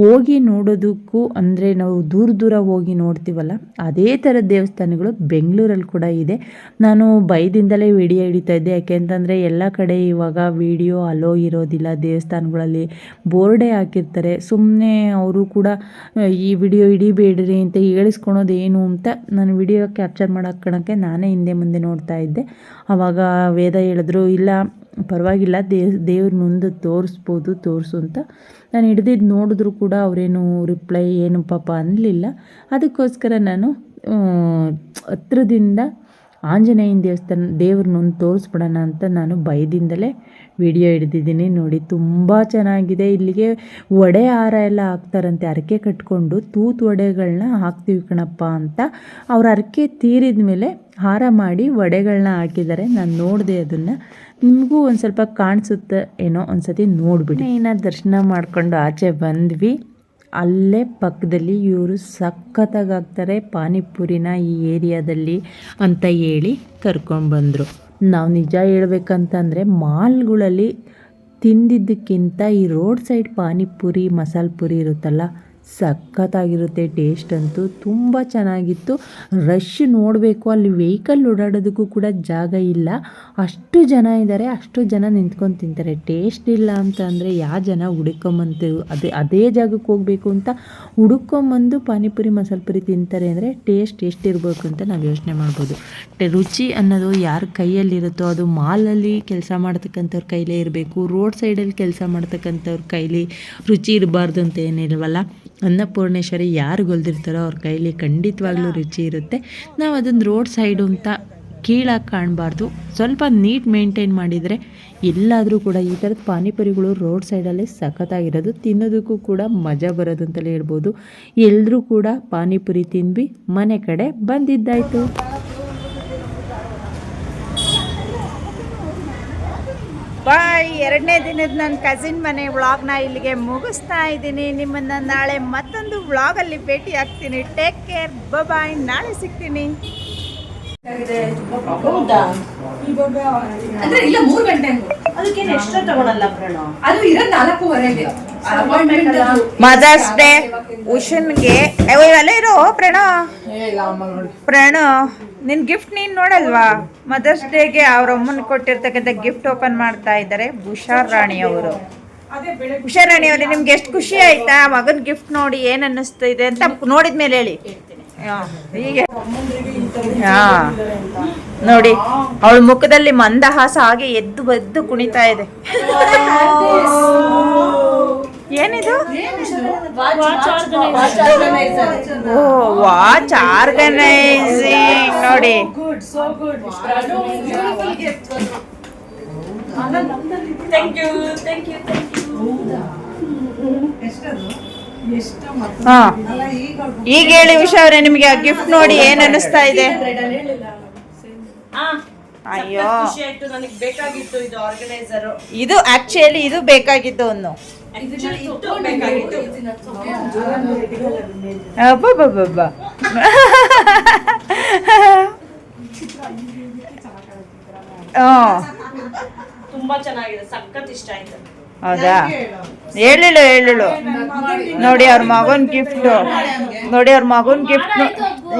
ಹೋಗಿ ನೋಡೋದಕ್ಕೂ ಅಂದರೆ ನಾವು ದೂರ ದೂರ ಹೋಗಿ ನೋಡ್ತೀವಲ್ಲ, ಅದೇ ಥರದ ದೇವಸ್ಥಾನಗಳು ಬೆಂಗಳೂರಲ್ಲಿ ಕೂಡ ಇದೆ. ನಾನು ಭಯದಿಂದಲೇ ವಿಡಿಯೋ ಹಿಡಿತಾ ಇದ್ದೆ. ಯಾಕೆಂತಂದರೆ ಎಲ್ಲ ಕಡೆ ಇವಾಗ ವಿಡಿಯೋ ಅಲೋ ಇರೋದಿಲ್ಲ. ದೇವಸ್ಥಾನಗಳಲ್ಲಿ ಬೋರ್ಡೇ ಹಾಕಿರ್ತಾರೆ. ಸುಮ್ಮನೆ ಅವರು ಕೂಡ, ಈ ವಿಡಿಯೋ ಹಿಡಿಬೇಡ್ರಿ ಅಂತ ಹೇಳಿಸ್ಕೊಳೋದೇನು ಅಂತ ನಾನು ವಿಡಿಯೋ ಕ್ಯಾಪ್ಚರ್ ಮಾಡೋಕ್ಕಣಕ್ಕೆ ನಾನೇ ಹಿಂದೆ ಮುಂದೆ ನೋಡ್ತಾ ಇದ್ದೆ. ಆವಾಗ ವೇದ ಹೇಳಿದ್ರು, ಇಲ್ಲ, ಪರವಾಗಿಲ್ಲ ದೇವ್ ದೇವ್ರ ಮುಂದೆ ತೋರಿಸ್ಬೋದು, ತೋರಿಸು ಅಂತ. ನಾನು ಹಿಡ್ದಿದ್ದು ನೋಡಿದ್ರು ಕೂಡ ಅವರೇನು ರಿಪ್ಲೈ ಏನು ಪಾಪ ಅನ್ನಲಿಲ್ಲ ಅದಕ್ಕೋಸ್ಕರ ನಾನು ಹತ್ರದಿಂದ ಆಂಜನೇಯನ ದೇವಸ್ಥಾನ ದೇವ್ರನ್ನೊಂದು ತೋರಿಸ್ಬಿಡೋಣ ಅಂತ ನಾನು ಭಯದಿಂದಲೇ ವಿಡಿಯೋ ಹಿಡ್ದಿದ್ದೀನಿ ನೋಡಿ, ತುಂಬ ಚೆನ್ನಾಗಿದೆ. ಇಲ್ಲಿಗೆ ವಡೆ ಹಾರ ಎಲ್ಲ ಹಾಕ್ತಾರಂತೆ, ಅರಕೆ ಕಟ್ಕೊಂಡು ತೂತು ವಡೆಗಳನ್ನ ಹಾಕ್ತೀವಿ ಕಣಪ್ಪ ಅಂತ. ಅವ್ರ ಅರಕೆ ತೀರಿದ ಮೇಲೆ ಹಾರ ಮಾಡಿ ವಡೆಗಳನ್ನ ಹಾಕಿದ್ದಾರೆ. ನಾನು ನೋಡಿದೆ ಅದನ್ನು. ನಿಮಗೂ ಒಂದು ಸ್ವಲ್ಪ ಕಾಣಿಸುತ್ತೆ ಏನೋ ಒಂದು ಸತಿ ನೋಡಿಬಿಡಿ. ಇನ್ನು ದರ್ಶನ ಮಾಡ್ಕೊಂಡು ಆಚೆ ಬಂದ್ವಿ. ಅಲ್ಲೇ ಪಕ್ಕದಲ್ಲಿ ಇವರು ಸಖತ್ತಾಗಿ ಹಾಕ್ತಾರೆ ಪಾನಿಪುರಿನ ಈ ಏರಿಯಾದಲ್ಲಿ ಅಂತ ಹೇಳಿ ಕರ್ಕೊಂಡ್ಬಂದರು ನಾವು ನಿಜ ಹೇಳ್ಬೇಕಂತಂದರೆ ಮಾಲ್ಗಳಲ್ಲಿ ತಿಂದಿದ್ದಕ್ಕಿಂತ ಈ ರೋಡ್ ಸೈಡ್ ಪಾನಿಪುರಿ ಮಸಾಲೆ ಪುರಿ ಇರುತ್ತಲ್ಲ ಸಖತ್ತಾಗಿರುತ್ತೆ ಟೇಸ್ಟ್ ಅಂತೂ ತುಂಬ ಚೆನ್ನಾಗಿತ್ತು. ರಶ್ ನೋಡಬೇಕು, ಅಲ್ಲಿ ವೆಹಿಕಲ್ ಓಡಾಡೋದಕ್ಕೂ ಕೂಡ ಜಾಗ ಇಲ್ಲ. ಅಷ್ಟು ಜನ ಇದ್ದಾರೆ ಅಷ್ಟು ಜನ ನಿಂತ್ಕೊಂಡು ತಿಂತಾರೆ. ಟೇಸ್ಟ್ ಇಲ್ಲ ಅಂತ ಅಂದರೆ ಯಾವ ಜನ ಹುಡುಕೊಂಬಂತು, ಅದೇ ಅದೇ ಜಾಗಕ್ಕೆ ಹೋಗಬೇಕು ಅಂತ ಹುಡುಕೊಂಬಂದು ಪಾನಿಪುರಿ, ಮಸಾಲೆ ಪುರಿ ತಿಂತಾರೆ ಅಂದರೆ ಟೇಸ್ಟ್ ಎಷ್ಟಿರಬೇಕು ಅಂತ ನಾವು ಯೋಚನೆ ಮಾಡ್ಬೋದು. ರುಚಿ ಅನ್ನೋದು ಯಾರ ಕೈಯಲ್ಲಿರುತ್ತೋ ಅದು ಮಾಲಲ್ಲಿ ಕೆಲಸ ಮಾಡ್ತಕ್ಕಂಥವ್ರ ಕೈಲೇ ಇರಬೇಕು. ರೋಡ್ ಸೈಡಲ್ಲಿ ಕೆಲಸ ಮಾಡ್ತಕ್ಕಂಥವ್ರ ಕೈಲಿ ರುಚಿ ಇರಬಾರ್ದು ಅಂತ ಏನಿಲ್ವಲ್ಲ. ಅನ್ನಪೂರ್ಣೇಶ್ವರಿ ಯಾರು ಗೊಲ್ದಿರ್ತಾರೋ ಅವ್ರ ಕೈಲಿ ಖಂಡಿತವಾಗ್ಲೂ ರುಚಿ ಇರುತ್ತೆ. ನಾವು ಅದನ್ನು ರೋಡ್ ಸೈಡು ಅಂತ ಕೀಳಾಗಿ ಕಾಣಬಾರ್ದು. ಸ್ವಲ್ಪ ನೀಟ್ ಮೇಂಟೈನ್ ಮಾಡಿದರೆ ಎಲ್ಲಾದರೂ ಕೂಡ ಈ ಥರದ ಪಾನಿಪುರಿಗಳು ರೋಡ್ ಸೈಡಲ್ಲಿ ಸಖತ್ತಾಗಿರೋದು. ತಿನ್ನೋದಕ್ಕೂ ಕೂಡ ಮಜಾ ಬರೋದು ಅಂತಲೇ ಹೇಳ್ಬೋದು. ಎಲ್ಲರೂ ಕೂಡ ಪಾನಿಪುರಿ ತಿಂದ್ವಿ ಮನೆ ಕಡೆ ಬಂದಿದ್ದಾಯಿತು. ಬಾಯ್, ಎರಡನೇ ದಿನದ ನನ್ನ ಕಸಿನ್ ಮನೆ ವ್ಲಾಗ್ನ ಇಲ್ಲಿಗೆ ಮುಗಿಸ್ತಾ ಇದ್ದೀನಿ. ನಿಮ್ಮನ್ನು ನಾಳೆ ಮತ್ತೊಂದು ವ್ಲಾಗಲ್ಲಿ ಭೇಟಿ ಆಗ್ತೀನಿ ಟೇಕ್ ಕೇರ್ ಬಾಯ್ ನಾಳೆ ಸಿಗ್ತೀನಿ. ಅಂದ್ರೆ ಇಲ್ಲ ಮೂರ್ ಗಂಟೆ ಅದಕ್ಕೇನು ಎಕ್ಸ್ಟ್ರಾ ತಗೊಳಲ್ಲ ಪ್ರಣೋ ಅದು ಇರೋದ್ ನಾಲ್ಕೂವರೆಗೆ. ಅಪಾಯಿಂಟ್ಮೆಂಟ್ ಮದರ್ಸ್ ಡೇ ಉಷನ್ಗೆ. ಅಲ್ಲೇ ಇರೋ ಪ್ರಣ ಪ್ರಣ ನಿನ್ ಗಿಫ್ಟ್ ನೀನ್ ನೋಡಲ್ವಾ? ಮದರ್ಸ್ ಡೇಗೆ ಅವ್ರ ಅಮ್ಮನ ಕೊಟ್ಟಿರ್ತಕ್ಕಂಥ ಗಿಫ್ಟ್ ಓಪನ್ ಮಾಡ್ತಾ ಇದ್ದಾರೆ ಹುಷಾರ್ ರಾಣಿ ಅವರು. ಹುಷಾರಾಣಿ ಅವರೇ ನಿಮ್ಗೆ ಎಷ್ಟು ಖುಷಿ ಆಯ್ತಾ? ಮಗನ್ ಗಿಫ್ಟ್ ನೋಡಿ ಏನ್ ಅನ್ನಿಸ್ತಾ ಇದೆ ಅಂತ ನೋಡಿದ್ಮೇಲೆ ಹೇಳಿ. ಹೀಗೆ. ಹಾ. ನೋಡಿ ಅವಳ ಮುಖದಲ್ಲಿ ಮಂದಹಾಸ ಹಾಗೆ ಎದ್ದು ಬದ್ದು ಕುಣಿತಾ ಇದೆ. ಏನಿದು? Oh watch organising. ನೋಡಿ. ಹಾ. ಈಗ ಹೇಳಿ ಉಷಾ ಅವರೇ ನಿಮಗೆ ಆ ಗಿಫ್ಟ್ ನೋಡಿ ಏನ್ ಅನಿಸ್ತಾ ಇದೆ? ಅಯ್ಯೋ. ನನಗೆ ಬೇಕಾಗಿತ್ತು ಇದು ಆರ್ಗನೈಸರ್ ಇದು ಆಕ್ಚುಲಿ ಇದು ಬೇಕಾಗಿದ್ದು ಒಂದು. ಬೇಕಾಗಿತ್ತು. ಹ್ಮ್. ತುಂಬಾ ಚೆನ್ನಾಗಿದೆ ಸಖತ್ ಇಷ್ಟ ಆಯ್ತು. ಹೌದಾ? ಹೇಳಿಳು ಹೇಳಿಳು. ನೋಡಿ ಅವ್ರ ಮಗನ ಗಿಫ್ಟ್ ನೋಡಿ ಅವ್ರ ಮಗನ ಗಿಫ್ಟ್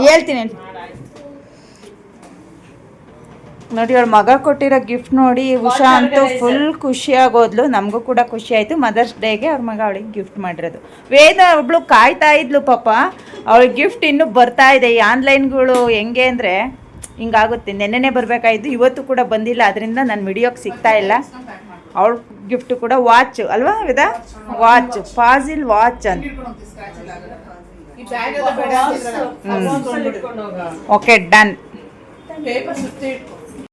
ಹೇಳ್ತೀನಿ ನೋಡಿ ಅವ್ರ ಮಗ ಕೊಟ್ಟಿರೋ ಗಿಫ್ಟ್ ನೋಡಿ ಉಷಾ ಅಂತೂ ಫುಲ್ ಖುಷಿಯಾಗೋದ್ಲು ನಮಗೂ ಕೂಡ ಖುಷಿ ಆಯಿತು. ಮದರ್ಸ್ ಡೇಗೆ ಅವ್ರ ಮಗ ಅವಳಿಗೆ ಗಿಫ್ಟ್ ಮಾಡಿರೋದು. ವೇದ ಒಬ್ಳು ಕಾಯ್ತಾ ಇದ್ಲು ಪಾಪ. ಅವಳಿಗೆ ಗಿಫ್ಟ್ ಇನ್ನೂ ಬರ್ತಾ ಇದೆ. ಈ ಆನ್ಲೈನ್ಗಳು ಹೆಂಗೆ ಅಂದರೆ ಹಿಂಗಾಗುತ್ತೆ. ನೆನ್ನೆನೇ ಬರಬೇಕಾಯಿತು. ಇವತ್ತು ಕೂಡ ಬಂದಿಲ್ಲ. ಅದರಿಂದ ನಾನು ಮಿಡಿಯೋಕ್ಕೆ ಸಿಗ್ತಾ ಇಲ್ಲ. ಅವಳ ಗಿಫ್ಟ್ ಕೂಡ ವಾಚ್ ಅಲ್ವಾ ವೇದ ವಾಚ್ ಫಾಜಿಲ್ ವಾಚ್ ಅಂತ ಓಕೆ ಡನ್ ಪೇಪರ್ ಸುತ್ತಿ ಇಟ್ಕೊ